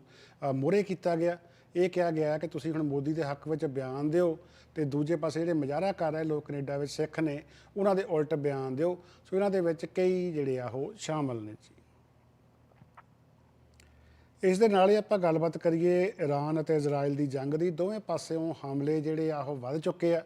ਮੋਰੇ ਕੀਤਾ ਗਿਆ। ਇਹ ਕਿਹਾ ਗਿਆ ਕਿ ਤੁਸੀਂ ਹੁਣ ਮੋਦੀ ਦੇ ਹੱਕ ਵਿੱਚ ਬਿਆਨ ਦਿਓ ਤੇ ਦੂਜੇ ਪਾਸੇ ਜਿਹੜੇ ਮੁਜ਼ਾਹਰਾ ਕਰ ਰਹੇ ਲੋਕ ਕੈਨੇਡਾ ਵਿੱਚ ਸਿੱਖ ਨੇ, ਉਹਨਾਂ ਦੇ ਉਲਟ ਬਿਆਨ ਦਿਓ। ਸੋ ਇਹਨਾਂ ਦੇ ਵਿੱਚ ਕਈ ਜਿਹੜੇ ਆ ਉਹ ਸ਼ਾਮਲ ਨੇ ਜੀ। ਇਸ ਦੇ ਨਾਲ ਹੀ ਆਪਾਂ ਗੱਲਬਾਤ ਕਰੀਏ ਈਰਾਨ ਅਤੇ ਇਜ਼ਰਾਈਲ ਦੀ ਜੰਗ ਦੀ। ਦੋਵੇਂ ਪਾਸਿਓਂ ਹਮਲੇ ਜਿਹੜੇ ਆ ਉਹ ਵੱਧ ਚੁੱਕੇ ਆ।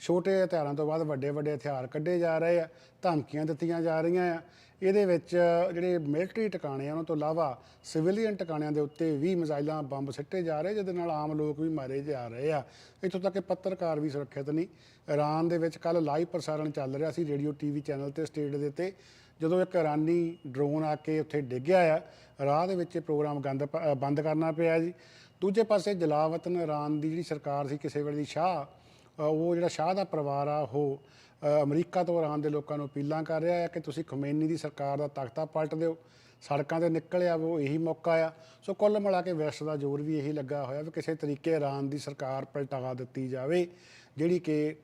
ਛੋਟੇ ਹਥਿਆਰਾਂ ਤੋਂ ਬਾਅਦ ਵੱਡੇ ਵੱਡੇ ਹਥਿਆਰ ਕੱਢੇ ਜਾ ਰਹੇ ਆ, ਧਮਕੀਆਂ ਦਿੱਤੀਆਂ ਜਾ ਰਹੀਆਂ ਆ। ਇਹਦੇ ਵਿੱਚ ਜਿਹੜੇ ਮਿਲਟਰੀ ਟਿਕਾਣੇ ਆ, ਉਹਨਾਂ ਤੋਂ ਇਲਾਵਾ ਸਿਵਿਲੀਅਨ ਟਿਕਾਣਿਆਂ ਦੇ ਉੱਤੇ ਵੀ ਮਿਜ਼ਾਈਲਾਂ ਬੰਬ ਸਿੱਟੇ ਜਾ ਰਹੇ, ਜਿਹਦੇ ਨਾਲ ਆਮ ਲੋਕ ਵੀ ਮਾਰੇ ਜਾ ਰਹੇ ਆ। ਇੱਥੋਂ ਤੱਕ ਕਿ ਪੱਤਰਕਾਰ ਵੀ ਸੁਰੱਖਿਅਤ ਨਹੀਂ ਈਰਾਨ ਦੇ ਵਿੱਚ ਕੱਲ ਲਾਈਵ ਪ੍ਰਸਾਰਣ ਚੱਲ ਰਿਹਾ ਸੀ ਰੇਡੀਓ, ਟੀਵੀ ਚੈਨਲ ਤੇ ਸਟੇਟ ਦੇ ਉੱਤੇ, ਜਦੋਂ ਇੱਕ ਇਰਾਨੀ ਡਰੋਨ ਆ ਕੇ ਉੱਥੇ ਡਿੱਗਿਆ ਆ। ਰਾਹ ਦੇ ਵਿੱਚ ਇਹ ਪ੍ਰੋਗਰਾਮ ਗੰਦ ਪ- ਬੰਦ ਕਰਨਾ ਪਿਆ ਜੀ। ਦੂਜੇ ਪਾਸੇ ਜਲਾਵਤਨ ਇਰਾਨ ਦੀ ਜਿਹੜੀ ਸਰਕਾਰ ਸੀ, ਕਿਸੇ ਵੇਲੇ ਦੀ ਸ਼ਾਹ ਉਹ ਜਿਹੜਾ ਸ਼ਾਹ ਦਾ ਪਰਿਵਾਰ ਆ, ਉਹ ਅਮਰੀਕਾ ਤੋਂ ਇਰਾਨ ਦੇ ਲੋਕਾਂ ਨੂੰ ਅਪੀਲਾਂ ਕਰ ਰਿਹਾ ਹੈ ਕਿ ਤੁਸੀਂ ਖਮੇਨੀ ਦੀ ਸਰਕਾਰ ਦਾ ਤਖਤਾ ਪਲਟ ਦਿਓ, ਸੜਕਾਂ ਤੇ ਨਿਕਲਿਆ ਉਹ ਇਹੀ ਮੌਕਾ ਆ। ਸੋ ਕੁੱਲ ਮਿਲਾ ਕੇ ਵੈਸਟ ਦਾ ਜ਼ੋਰ ਵੀ ਇਹੀ ਲੱਗਾ ਹੋਇਆ ਵੀ ਕਿਸੇ ਤਰੀਕੇ ਇਰਾਨ ਦੀ ਸਰਕਾਰ ਪਲਟਾ ਦਿੱਤੀ ਜਾਵੇ, ਜਿਹੜੀ ਕਿ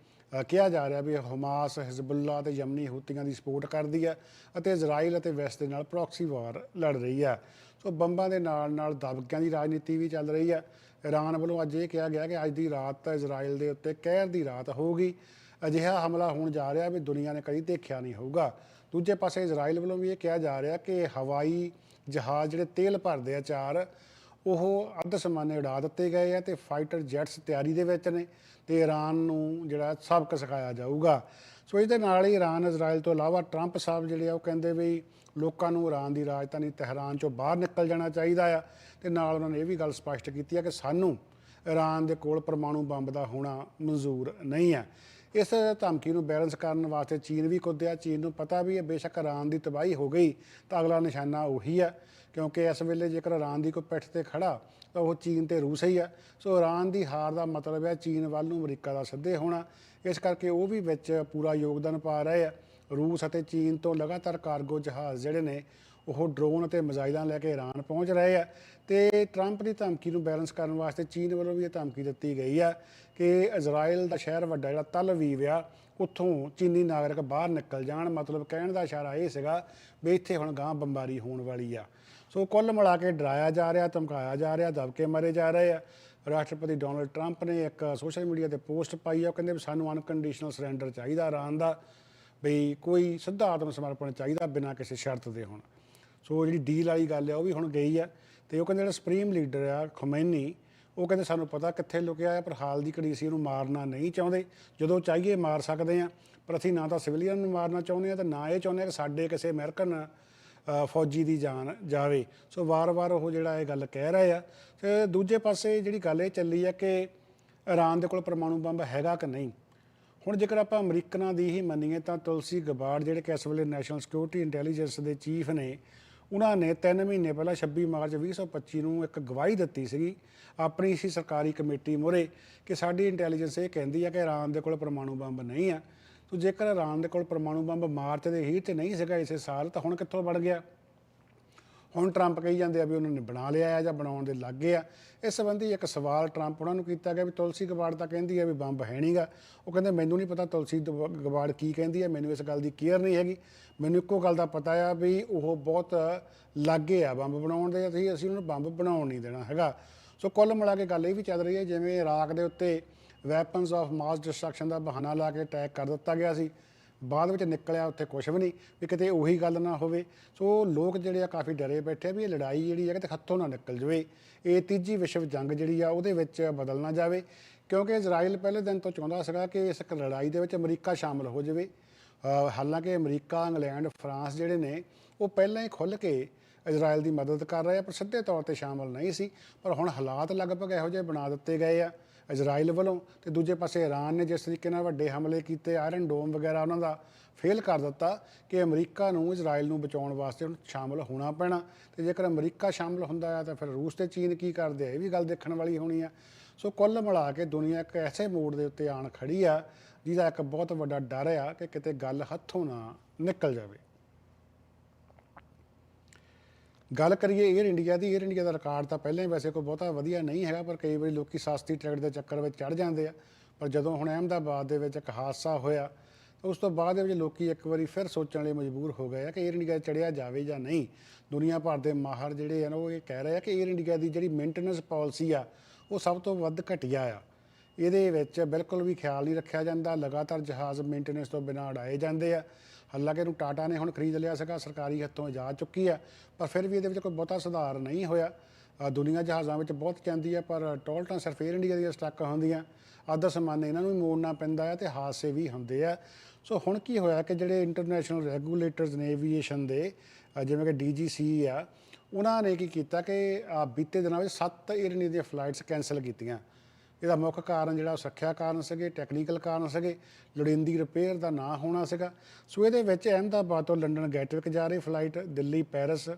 ਕਿਹਾ ਜਾ ਰਿਹਾ ਵੀ ਹਮਾਸ ਹਿਜ਼ਬੁੱਲਾ ਤੇ ਯਮਨੀ ਹੂਤੀਆਂ ਦੀ ਸਪੋਰਟ ਕਰਦੀ ਹੈ ਅਤੇ ਇਜ਼ਰਾਈਲ ਅਤੇ ਵੈਸਟ ਦੇ ਨਾਲ ਪ੍ਰੋਕਸੀ ਵਾਰ ਲੜ ਰਹੀ ਹੈ ਸੋ ਬੰਬਾਂ ਦੇ ਨਾਲ ਨਾਲ ਦਬਕਿਆਂ ਦੀ ਰਾਜਨੀਤੀ ਵੀ ਚੱਲ ਰਹੀ ਹੈ ਇਰਾਨ ਵੱਲੋਂ ਅੱਜ ਇਹ ਕਿਹਾ ਗਿਆ ਕਿ ਅੱਜ ਦੀ ਰਾਤ ਤਾਂ ਇਜ਼ਰਾਈਲ ਦੇ ਉੱਤੇ ਕਹਿਰ ਦੀ ਰਾਤ ਹੋਊਗੀ। ਅਜਿਹਾ ਹਮਲਾ ਹੋਣ ਜਾ ਰਿਹਾ ਵੀ ਦੁਨੀਆ ਨੇ ਕਦੀ ਦੇਖਿਆ ਨਹੀਂ ਹੋਊਗਾ। ਦੂਜੇ ਪਾਸੇ ਇਜ਼ਰਾਈਲ ਵੱਲੋਂ ਵੀ ਇਹ ਕਿਹਾ ਜਾ ਰਿਹਾ ਕਿ ਹਵਾਈ ਜਹਾਜ਼ ਜਿਹੜੇ ਤੇਲ ਭਰਦੇ ਆ ਚਾਰ, ਉਹ ਅੱਧ ਸਮਾਨੇ ਉਡਾ ਦਿੱਤੇ ਗਏ ਆ ਤੇ ਫਾਈਟਰ ਜੈਟਸ ਤਿਆਰੀ ਦੇ ਵਿੱਚ ਨੇ ਤੇ ਈਰਾਨ ਨੂੰ ਜਿਹੜਾ ਸਬਕ ਸਿਖਾਇਆ ਜਾਊਗਾ। ਸੋ ਇਹਦੇ ਨਾਲ ਹੀ ਈਰਾਨ ਇਜ਼ਰਾਈਲ ਤੋਂ ਇਲਾਵਾ ਟਰੰਪ ਸਾਹਿਬ ਜਿਹੜੇ ਆ, ਉਹ ਕਹਿੰਦੇ ਵੀ ਲੋਕਾਂ ਨੂੰ ਈਰਾਨ ਦੀ ਰਾਜਧਾਨੀ ਤਹਿਰਾਨ ਚੋਂ ਬਾਹਰ ਨਿਕਲ ਜਾਣਾ ਚਾਹੀਦਾ ਆ ਤੇ ਨਾਲ ਉਹਨਾਂ ਨੇ ਇਹ ਵੀ ਗੱਲ ਸਪਸ਼ਟ ਕੀਤੀ ਆ ਕਿ ਸਾਨੂੰ ਈਰਾਨ ਦੇ ਕੋਲ ਪਰਮਾਣੂ ਬੰਬ ਦਾ ਹੋਣਾ ਮਨਜ਼ੂਰ ਨਹੀਂ ਹੈ ਇਸ ਧਮਕੀ ਨੂੰ ਬੈਲੈਂਸ ਕਰਨ ਵਾਸਤੇ ਚੀਨ ਵੀ ਕੁੱਦਿਆ। ਚੀਨ ਨੂੰ ਪਤਾ ਵੀ ਹੈ, ਬੇਸ਼ੱਕ ਈਰਾਨ ਦੀ ਤਬਾਹੀ ਹੋ ਗਈ, ਤਾਂ ਅਗਲਾ ਨਿਸ਼ਾਨਾ ਉਹੀ ਹੈ, ਕਿਉਂਕਿ ਇਸ ਵੇਲੇ ਜੇਕਰ ਈਰਾਨ ਦੀ ਕੋਈ ਪਿੱਠ ਤੇ ਖੜਾ, ਤਾਂ ਉਹ ਚੀਨ ਤੇ ਰੂਸ ਹੀ ਆ ਸੋ ਈਰਾਨ ਦੀ ਹਾਰ ਦਾ ਮਤਲਬ ਹੈ ਚੀਨ ਵੱਲ ਨੂੰ ਅਮਰੀਕਾ ਦਾ ਸਿੱਧੇ ਹੋਣਾ। ਇਸ ਕਰਕੇ ਉਹ ਵੀ ਵਿੱਚ ਪੂਰਾ ਯੋਗਦਾਨ ਪਾ ਰਹੇ ਆ। ਰੂਸ ਅਤੇ ਚੀਨ ਤੋਂ ਲਗਾਤਾਰ ਕਾਰਗੋ ਜਹਾਜ਼ ਜਿਹੜੇ ਨੇ ਉਹ ਡਰੋਨ ਅਤੇ ਮਿਜ਼ਾਈਲਾਂ ਲੈ ਕੇ ਈਰਾਨ ਪਹੁੰਚ ਰਹੇ ਆ ਤੇ ਟਰੰਪ ਦੀ ਧਮਕੀ ਨੂੰ ਬੈਲੈਂਸ ਕਰਨ ਵਾਸਤੇ ਚੀਨ ਵੱਲੋਂ ਵੀ ਇਹ ਧਮਕੀ ਦਿੱਤੀ ਗਈ ਆ ਕਿ ਇਜ਼ਰਾਈਲ ਦਾ ਸ਼ਹਿਰ ਵੱਡਾ ਜਿਹੜਾ ਤਲਵੀਵ ਆ, ਉੱਥੋਂ ਚੀਨੀ ਨਾਗਰਿਕ ਬਾਹਰ ਨਿਕਲ ਜਾਣ। ਮਤਲਬ ਕਹਿਣ ਦਾ ਇਸ਼ਾਰਾ ਇਹ ਸੀਗਾ ਵੀ ਇੱਥੇ ਹੁਣ ਗਾਂ ਬੰਬਾਰੀ ਹੋਣ ਵਾਲੀ ਆ। ਸੋ ਕੁੱਲ ਮਿਲਾ ਕੇ ਡਰਾਇਆ ਜਾ ਰਿਹਾ, ਧਮਕਾਇਆ ਜਾ ਰਿਹਾ, ਦਬਕੇ ਮਾਰੇ ਜਾ ਰਹੇ ਆ। ਰਾਸ਼ਟਰਪਤੀ ਡੋਨਲਡ ਟਰੰਪ ਨੇ ਇੱਕ ਸੋਸ਼ਲ ਮੀਡੀਆ ਤੇ ਪੋਸਟ ਪਾਈ ਆ, ਉਹ ਕਹਿੰਦੇ ਵੀ ਸਾਨੂੰ ਅਨਕੰਡੀਸ਼ਨਲ ਸਰੈਂਡਰ ਚਾਹੀਦਾ ਇਰਾਨ ਦਾ, ਵੀ ਕੋਈ ਸਿੱਧਾ ਆਤਮ ਸਮਰਪਣ ਚਾਹੀਦਾ ਬਿਨਾਂ ਕਿਸੇ ਸ਼ਰਤ ਦੇ ਹੁਣ। ਸੋ ਜਿਹੜੀ ਡੀਲ ਵਾਲੀ ਗੱਲ ਆ, ਉਹ ਵੀ ਹੁਣ ਗਈ ਆ ਤੇ ਉਹ ਕਹਿੰਦੇ ਜਿਹੜਾ ਸੁਪਰੀਮ ਲੀਡਰ ਆ ਖਮੈਨੀ ਉਹ ਕਹਿੰਦੇ ਸਾਨੂੰ ਪਤਾ ਕਿੱਥੇ ਲੁਕਿਆ ਹੈ ਪਰ ਹਾਲ ਦੀ ਘੜੀ ਸੀ ਉਹਨੂੰ ਮਾਰਨਾ ਨਹੀਂ ਚਾਹੁੰਦੇ। ਜਦੋਂ ਚਾਹੀਏ ਮਾਰ ਸਕਦੇ ਆ, ਪਰ ਅਸੀਂ ਨਾ ਤਾਂ ਸਿਵਲੀਅਨ ਨੂੰ ਮਾਰਨਾ ਚਾਹੁੰਦੇ ਆ ਤੇ ਨਾ ਇਹ ਚਾਹੁੰਦੇ ਆ ਕਿ ਸਾਡੇ ਕਿਸੇ ਅਮਰੀਕਨ ਫੌਜੀ ਦੀ ਜਾਨ ਜਾਵੇ। ਸੋ ਵਾਰ-ਵਾਰ ਉਹ ਜਿਹੜਾ ਇਹ ਗੱਲ ਕਹਿ ਰਹੇ ਆ। ਤੇ ਦੂਜੇ ਪਾਸੇ ਜਿਹੜੀ ਗੱਲ ਇਹ ਚੱਲੀ ਆ ਕਿ ਇਰਾਨ ਦੇ ਕੋਲ ਪਰਮਾਣੂ ਬੰਬ ਹੈਗਾ ਕਿ ਨਹੀਂ? ਹੁਣ ਜੇਕਰ ਆਪਾਂ ਅਮਰੀਕਨਾਂ ਦੀ ਹੀ ਮੰਨੀਏ ਤਾਂ ਤੁਲਸੀ ਗਬਾਰਡ ਜਿਹੜੇ ਕਿ ਇਸ ਵੇਲੇ ਨੈਸ਼ਨਲ ਸਿਕਿਉਰਿਟੀ ਇੰਟੈਲੀਜੈਂਸ ਦੇ ਚੀਫ ਨੇ ਉਹਨਾਂ ਨੇ 3 ਮਹੀਨੇ ਪਹਿਲਾਂ 26 ਮਾਰਚ 2025 ਨੂੰ ਇੱਕ ਗਵਾਹੀ ਦਿੱਤੀ ਸੀਗੀ। ਆਪਣੀ ਸੀ ਸਰਕਾਰੀ ਕਮੇਟੀ ਮੋਰੇ ਕਿ ਸਾਡੀ ਇੰਟੈਲੀਜੈਂਸ ਇਹ ਕਹਿੰਦੀ ਆ ਕਿ ਇਰਾਨ ਦੇ ਕੋਲ ਪਰਮਾਣੂ ਬੰਬ ਨਹੀਂ ਆ। ਤੋ ਜੇਕਰ ਇਰਾਨ ਦੇ ਕੋਲ ਪਰਮਾਣੂ ਬੰਬ ਮਾਰਚ ਦੇ ਹੀ ਤੇ ਨਹੀਂ ਸੀਗਾ ਇਸੇ ਸਾਲ, ਤਾਂ ਹੁਣ ਕਿੱਥੋਂ ਬਣ ਗਿਆ? ਹੁਣ ਟਰੰਪ ਕਹੀ ਜਾਂਦੇ ਆ ਵੀ ਉਹਨਾਂ ਨੇ ਬਣਾ ਲਿਆ ਆ ਜਾਂ ਬਣਾਉਣ ਦੇ ਲੱਗੇ ਆ। ਇਸ ਸੰਬੰਧੀ ਇੱਕ ਸਵਾਲ ਟਰੰਪ ਉਹਨਾਂ ਨੂੰ ਕੀਤਾ ਗਿਆ ਵੀ ਤੁਲਸੀ ਗਵਾੜ ਤਾਂ ਕਹਿੰਦੀ ਆ ਵੀ ਬੰਬ ਹੈ ਨਹੀਂਗਾ ਉਹ ਕਹਿੰਦੇ, ਮੈਨੂੰ ਨਹੀਂ ਪਤਾ ਤੁਲਸੀ ਦਬ- ਗਬਾੜ ਕੀ ਕਹਿੰਦੀ ਆ, ਮੈਨੂੰ ਇਸ ਗੱਲ ਦੀ ਕੇਅਰ ਨਹੀਂ ਹੈਗੀ। ਮੈਨੂੰ ਇੱਕੋ ਗੱਲ ਦਾ ਪਤਾ ਆ ਵੀ ਉਹ ਬਹੁਤ ਲਾਗੇ ਆ ਬੰਬ ਬਣਾਉਣ ਦੇ, ਅਸੀਂ ਅਸੀਂ ਨੂੰ ਬੰਬ ਬਣਾਉਣ ਨਹੀਂ ਦੇਣਾ ਹੈਗਾ। ਸੋ ਕੁੱਲ ਮਿਲਾ ਕੇ ਗੱਲ ਇਹ ਵੀ ਚੱਲ ਰਹੀ ਹੈ, ਜਿਵੇਂ ਇਰਾਕ ਦੇ ਉੱਤੇ ਵੈਪਨਸ ਆਫ ਮਾਸ ਡਿਸਟਰਕਸ਼ਨ ਦਾ ਬਹਾਨਾ ਲਾ ਕੇ ਅਟੈਕ ਕਰ ਦਿੱਤਾ ਗਿਆ ਸੀ। ਬਾਅਦ ਵਿੱਚ ਨਿਕਲਿਆ, ਉੱਥੇ ਕੁਝ ਵੀ ਨਹੀਂ, ਵੀ ਕਿਤੇ ਉਹੀ ਗੱਲ ਨਾ ਹੋਵੇ। ਸੋ ਲੋਕ ਜਿਹੜੇ ਆ ਕਾਫੀ ਡਰੇ ਬੈਠੇ ਆ ਵੀ ਇਹ ਲੜਾਈ ਜਿਹੜੀ ਹੈ ਕਿਤੇ ਹੱਥੋਂ ਨਾ ਨਿਕਲ ਜਾਵੇ। ਇਹ ਤੀਜੀ ਵਿਸ਼ਵ ਜੰਗ ਜਿਹੜੀ ਆ ਉਹਦੇ ਵਿੱਚ ਬਦਲ ਨਾ ਜਾਵੇ। ਕਿਉਂਕਿ ਇਜ਼ਰਾਈਲ ਪਹਿਲੇ ਦਿਨ ਤੋਂ ਚਾਹੁੰਦਾ ਸੀਗਾ ਕਿ ਇਸ ਲੜਾਈ ਦੇ ਵਿੱਚ ਅਮਰੀਕਾ ਸ਼ਾਮਲ ਹੋ ਜਾਵੇ। ਹਾਲਾਂਕਿ ਅਮਰੀਕਾ, ਇੰਗਲੈਂਡ, ਫਰਾਂਸ ਜਿਹੜੇ ਨੇ, ਉਹ ਪਹਿਲਾਂ ਹੀ ਖੁੱਲ੍ਹ ਕੇ ਇਜ਼ਰਾਈਲ ਦੀ ਮਦਦ ਕਰ ਰਹੇ ਆ, ਪਰ ਸਿੱਧੇ ਤੌਰ ਤੇ ਸ਼ਾਮਲ ਨਹੀਂ ਸੀ। ਪਰ ਹੁਣ ਹਾਲਾਤ ਲਗਭਗ ਇਹੋ ਜਿਹੇ ਬਣਾ ਦਿੱਤੇ ਗਏ ਆ। ਇਜ਼ਰਾਈਲ ਵੱਲੋਂ ਤੇ ਦੂਜੇ ਪਾਸੇ ਈਰਾਨ ਨੇ ਜਿਸ ਤਰੀਕੇ ਨਾਲ ਵੱਡੇ ਹਮਲੇ ਕੀਤੇ ਆਇਰਨ ਡੋਮ ਵਗੈਰਾ ਉਹਨਾਂ ਦਾ ਫੇਲ ਕਰ ਦਿੱਤਾ ਕਿ ਅਮਰੀਕਾ ਨੂੰ ਇਜ਼ਰਾਈਲ ਨੂੰ ਬਚਾਉਣ ਵਾਸਤੇ ਹੁਣ ਸ਼ਾਮਲ ਹੋਣਾ ਪੈਣਾ। ਤੇ ਜੇਕਰ ਅਮਰੀਕਾ ਸ਼ਾਮਲ ਹੁੰਦਾ ਆ ਤਾਂ ਫਿਰ ਰੂਸ ਤੇ ਚੀਨ ਕੀ ਕਰਦੇ ਆ? ਇਹ ਵੀ ਗੱਲ ਦੇਖਣ ਵਾਲੀ ਹੋਣੀ ਆ। ਸੋ ਕੁੱਲ ਮਿਲਾ ਕੇ ਦੁਨੀਆ ਇੱਕ ਐਸੇ ਮੋੜ ਦੇ ਉੱਤੇ ਆਣ ਖੜੀ ਆ, ਜਿਹਦਾ ਇੱਕ ਬਹੁਤ ਵੱਡਾ ਡਰ ਆ ਕਿ ਕਿਤੇ ਗੱਲ ਹੱਥੋਂ ਨਾ ਨਿਕਲ ਜਾਵੇ। ਗੱਲ ਕਰੀਏ 에ਅਰ ਇੰਡੀਆ ਦੀ 에ਅਰ ਇੰਡੀਆ ਦਾ ਰਿਕਾਰਡ ਤਾਂ ਪਹਿਲਾਂ ਹੀ ਵੈਸੇ ਕੋਈ ਬਹੁਤਾ ਵਧੀਆ ਨਹੀਂ ਹੈਗਾ, ਪਰ ਕਈ ਵਾਰੀ ਲੋਕੀ ਸਸਤੀ ਟਿਕਟ ਦੇ ਚੱਕਰ ਵਿੱਚ ਚੜ ਜਾਂਦੇ ਆ। ਪਰ ਜਦੋਂ ਹੁਣ ਅਹਿਮਦਾਬਾਦ ਦੇ ਵਿੱਚ ਇੱਕ ਹਾਦਸਾ ਹੋਇਆ ਉਸ ਤੋਂ ਬਾਅਦ ਦੇ ਵਿੱਚ ਲੋਕੀ ਇੱਕ ਵਾਰੀ ਫਿਰ ਸੋਚਣ ਲਈ ਮਜਬੂਰ ਹੋ ਗਏ ਆ ਕਿ 에ਅਰ ਇੰਡੀਆ ਚੜਿਆ ਜਾਵੇ ਜਾਂ ਨਹੀਂ। ਦੁਨੀਆ ਭਰ ਦੇ ਮਾਹਰ ਜਿਹੜੇ ਆ ਉਹ ਇਹ ਕਹਿ ਰਹੇ ਆ ਕਿ 에ਅਰ ਇੰਡੀਆ ਦੀ ਜਿਹੜੀ ਮੇਨਟੇਨੈਂਸ ਪਾਲਿਸੀ ਆ, ਉਹ ਸਭ ਤੋਂ ਵੱਧ ਘਟੀਆ ਆ। ਇਹਦੇ ਵਿੱਚ ਬਿਲਕੁਲ ਵੀ ਖਿਆਲ ਨਹੀਂ ਰੱਖਿਆ ਜਾਂਦਾ, ਲਗਾਤਾਰ ਜਹਾਜ਼ ਮੇਨਟੇਨੈਂਸ ਤੋਂ ਬਿਨਾਂ ਉਡਾਏ ਜਾਂਦੇ ਆ। ਹਾਲਾਂਕਿ ਇਹਨੂੰ ਟਾਟਾ ਨੇ ਹੁਣ ਖਰੀਦ ਲਿਆ ਸੀਗਾ, ਸਰਕਾਰੀ ਹੱਥੋਂ ਜਾ ਚੁੱਕੀ ਆ ਪਰ ਫਿਰ ਵੀ ਇਹਦੇ ਵਿੱਚ ਕੋਈ ਬਹੁਤਾ ਸੁਧਾਰ ਨਹੀਂ ਹੋਇਆ। ਦੁਨੀਆ ਜਹਾਜ਼ਾਂ ਵਿੱਚ ਬਹੁਤ ਜਾਂਦੀ ਆ ਪਰ ਟੋਲਟਾਂ ਸਿਰਫ ਏਅਰ ਇੰਡੀਆ ਦੀਆਂ ਸਟਾਕ ਹੁੰਦੀਆਂ। ਆਦਰ ਸਮਾਨ ਇਹਨਾਂ ਨੂੰ ਵੀ ਮੋੜਨਾ ਪੈਂਦਾ ਆ ਤੇ ਹਾਦਸੇ ਵੀ ਹੁੰਦੇ ਆ। ਸੋ ਹੁਣ ਕੀ ਹੋਇਆ ਕਿ ਜਿਹੜੇ ਇੰਟਰਨੈਸ਼ਨਲ ਰੈਗੂਲੇਟਰਸ ਨੇ ਏਵੀਏਸ਼ਨ ਦੇ ਜਿਵੇਂ ਕਿ ਡੀਜੀਸੀ ਆ, ਉਹਨਾਂ ਨੇ ਕੀ ਕੀਤਾ ਕਿ ਬੀਤੇ ਦਿਨਾਂ ਵਿੱਚ 7 ਏਅਰ ਇੰਡੀਆ ਦੀਆਂ ਫਲਾਈਟਸ ਕੈਨਸਲ ਕੀਤੀਆਂ। ਇਹਦਾ ਮੁੱਖ ਕਾਰਨ ਜਿਹੜਾ ਸੁਰੱਖਿਆ ਕਾਰਨ ਸੀਗੇ ਟੈਕਨੀਕਲ ਕਾਰਨ ਸੀਗੇ, ਲੋੜੀਂਦੀ ਰਿਪੇਅਰ ਦਾ ਨਾ ਹੋਣਾ ਸੀਗਾ। ਸੋ ਇਹਦੇ ਵਿੱਚ ਅਹਿਮਦਾਬਾਦ ਤੋਂ ਲੰਡਨ ਗੈਟਵਿਕ ਜਾ ਰਹੀ ਫਲਾਈਟ ਦਿੱਲੀ ਪੈਰਿਸ,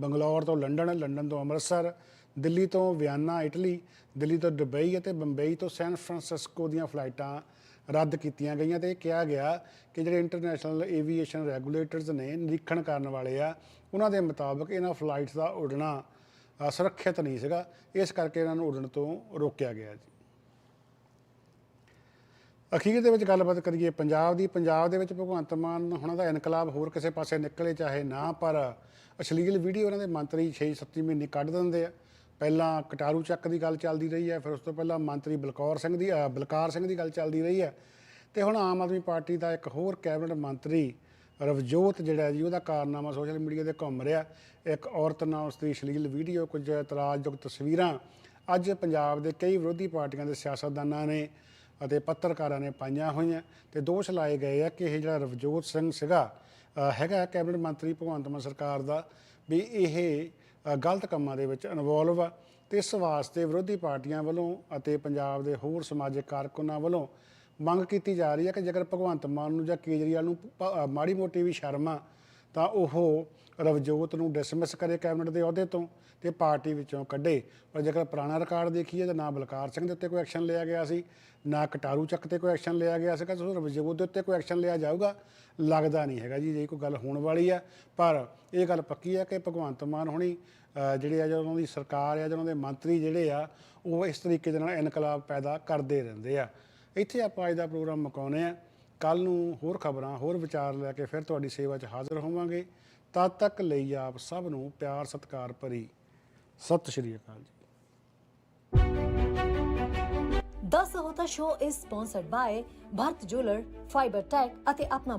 ਬੰਗਲੌਰ ਤੋਂ ਲੰਡਨ ਲੰਡਨ ਤੋਂ ਅੰਮ੍ਰਿਤਸਰ, ਦਿੱਲੀ ਤੋਂ ਵਿਆਨਾ, ਇਟਲੀ, ਦਿੱਲੀ ਤੋਂ ਦੁਬਈ ਅਤੇ ਬੰਬਈ ਤੋਂ ਸੈਨ ਫਰਾਂਸਿਸਕੋ ਦੀਆਂ ਫਲਾਈਟਾਂ ਰੱਦ ਕੀਤੀਆਂ ਗਈਆਂ ਤੇ ਇਹ ਕਿਹਾ ਗਿਆ ਕਿ ਜਿਹੜੇ ਇੰਟਰਨੈਸ਼ਨਲ ਏਵੀਏਸ਼ਨ ਰੈਗੂਲੇਟਰਸ ਨੇ, ਨਿਰੀਖਣ ਕਰਨ ਵਾਲੇ ਆ, ਉਹਨਾਂ ਦੇ ਮੁਤਾਬਕ ਇਹਨਾਂ ਫਲਾਈਟਸ ਦਾ ਉਡਣਾ ਸੁਰੱਖਿਅਤ ਨਹੀਂ ਸੀਗਾ। ਇਸ ਕਰਕੇ ਇਹਨਾਂ ਨੂੰ ਉਡਣ ਤੋਂ ਰੋਕਿਆ ਗਿਆ ਜੀ। ਅਖੀਰ ਦੇ ਵਿੱਚ ਗੱਲਬਾਤ ਕਰੀਏ ਪੰਜਾਬ ਦੀ। ਪੰਜਾਬ ਦੇ ਵਿੱਚ ਭਗਵੰਤ ਮਾਨ ਹੁਣਾਂ ਦਾ ਇਨਕਲਾਬ ਹੋਰ ਕਿਸੇ ਪਾਸੇ ਨਿਕਲੇ ਚਾਹੇ ਨਾ, ਪਰ ਅਸ਼ਲੀਲ ਵੀਡੀਓ ਉਹਨਾਂ ਦੇ ਮੰਤਰੀ 6-7 ਮਹੀਨੇ ਕੱਢ ਦਿੰਦੇ ਆ। ਪਹਿਲਾਂ ਕਟਾਰੂ ਚੱਕ ਦੀ ਗੱਲ ਚੱਲਦੀ ਰਹੀ ਹੈ, ਫਿਰ ਉਸ ਤੋਂ ਪਹਿਲਾਂ ਮੰਤਰੀ ਬਲਕੌਰ ਸਿੰਘ ਦੀ ਬਲਕਾਰ ਸਿੰਘ ਦੀ ਗੱਲ ਚੱਲਦੀ ਰਹੀ ਹੈ। ਤੇ ਹੁਣ ਆਮ ਆਦਮੀ ਪਾਰਟੀ ਦਾ ਇੱਕ ਹੋਰ ਕੈਬਨਿਟ ਮੰਤਰੀ ਰਵਜੋਤ ਜਿਹੜਾ ਜੀ, ਉਹਦਾ ਕਾਰਨਾਮਾ ਸੋਸ਼ਲ ਮੀਡੀਆ ਤੇ ਘੁੰਮ ਰਿਹਾ। ਇੱਕ ਔਰਤ ਨਾਲ ਉਸ ਦੀ ਅਸ਼ਲੀਲ ਵੀਡੀਓ, ਕੁਝ ਇਤਰਾਜ਼ਯੋਗ ਤਸਵੀਰਾਂ। ਅੱਜ ਪੰਜਾਬ ਦੇ ਕਈ ਵਿਰੋਧੀ ਪਾਰਟੀਆਂ ਦੇ ਸਿਆਸਤਦਾਨਾਂ ਨੇ ਅਤੇ ਪੱਤਰਕਾਰਾਂ ਨੇ ਪਾਈਆਂ ਹੋਈਆਂ ਤੇ ਦੋਸ਼ ਲਾਏ ਗਏ ਆ ਕਿ ਇਹ ਜਿਹੜਾ ਰਵਜੋਤ ਸਿੰਘ ਸੀਗਾ ਹੈਗਾ ਕੈਬਨਿਟ ਮੰਤਰੀ ਭਗਵੰਤ ਮਾਨ ਸਰਕਾਰ ਦਾ ਵੀ ਇਹ ਗਲਤ ਕੰਮਾਂ ਦੇ ਵਿੱਚ ਇਨਵੋਲਵ ਆ ਤੇ ਇਸ ਵਾਸਤੇ ਵਿਰੋਧੀ ਪਾਰਟੀਆਂ ਵੱਲੋਂ ਅਤੇ ਪੰਜਾਬ ਦੇ ਹੋਰ ਸਮਾਜਿਕ ਕਾਰਕੁਨਾਂ ਵੱਲੋਂ ਮੰਗ ਕੀਤੀ ਜਾ ਰਹੀ ਹੈ ਕਿ ਜੇਕਰ ਭਗਵੰਤ ਮਾਨ ਨੂੰ ਜਾਂ ਕੇਜਰੀਵਾਲ ਨੂੰ ਪ- ਮਾੜੀ ਮੋਟੀ ਵੀ ਸ਼ਰਮ ਆ ਤਾਂ ਉਹ ਰਵਜੋਤ ਨੂੰ ਡਿਸਮਿਸ ਕਰੇ ਕੈਬਨਿਟ ਦੇ ਅਹੁਦੇ ਤੋਂ ਤੇ ਪਾਰਟੀ ਵਿੱਚੋਂ ਕੱਢੇ। ਪਰ ਜੇਕਰ ਪੁਰਾਣਾ ਰਿਕਾਰਡ ਦੇਖੀਏ ਤਾਂ ਨਾ ਬਲਕਾਰ ਸਿੰਘ ਦੇ ਉੱਤੇ ਕੋਈ ਐਕਸ਼ਨ ਲਿਆ ਗਿਆ ਸੀ, ਨਾ ਕਟਾਰੂ ਚੱਕ ਤੇ ਕੋਈ ਐਕਸ਼ਨ ਲਿਆ ਗਿਆ ਸੀਗਾ ਸੋ ਰਵਜੋਤ ਦੇ ਉੱਤੇ ਕੋਈ ਐਕਸ਼ਨ ਲਿਆ ਜਾਊਗਾ, ਲੱਗਦਾ ਨਹੀਂ ਹੈਗਾ ਜੀ, ਜੇ ਕੋਈ ਗੱਲ ਹੋਣ ਵਾਲੀ ਆ। ਪਰ ਇਹ ਗੱਲ ਪੱਕੀ ਹੈ ਕਿ ਭਗਵੰਤ ਮਾਨ ਹੁਣੀ ਜਿਹੜੇ ਆ ਜਾਂ ਉਹਨਾਂ ਦੀ ਸਰਕਾਰ ਆ ਜਾਂ ਉਹਨਾਂ ਦੇ ਮੰਤਰੀ ਜਿਹੜੇ ਆ, ਉਹ ਇਸ ਤਰੀਕੇ ਦੇ ਨਾਲ ਇਨਕਲਾਬ ਪੈਦਾ ਕਰਦੇ ਰਹਿੰਦੇ ਆ। ਇੱਥੇ ਆਪਾਂ ਅੱਜ ਦਾ ਪ੍ਰੋਗਰਾਮ ਮੁਕਾਉਂਦੇ ਆ ਕੱਲ ਨੂੰ ਹੋਰ ਖਬਰਾਂ ਹੋਰ ਵਿਚਾਰ ਲੈ ਕੇ ਫਿਰ ਤੁਹਾਡੀ ਸੇਵਾ 'ਚ ਹਾਜ਼ਰ ਹੋਵਾਂਗੇ। ਤਦ ਤੱਕ ਲਈ ਆਪ ਸਭ ਨੂੰ ਪਿਆਰ ਸਤਿਕਾਰ ਭਰੀ। ਸਤਿ ਸ਼੍ਰੀ ਅਕਾਲ ਜੀ। The Sahota Show is sponsored by Bharat Jeweler, Fiber Tech ਅਤੇ ਆਪਣਾ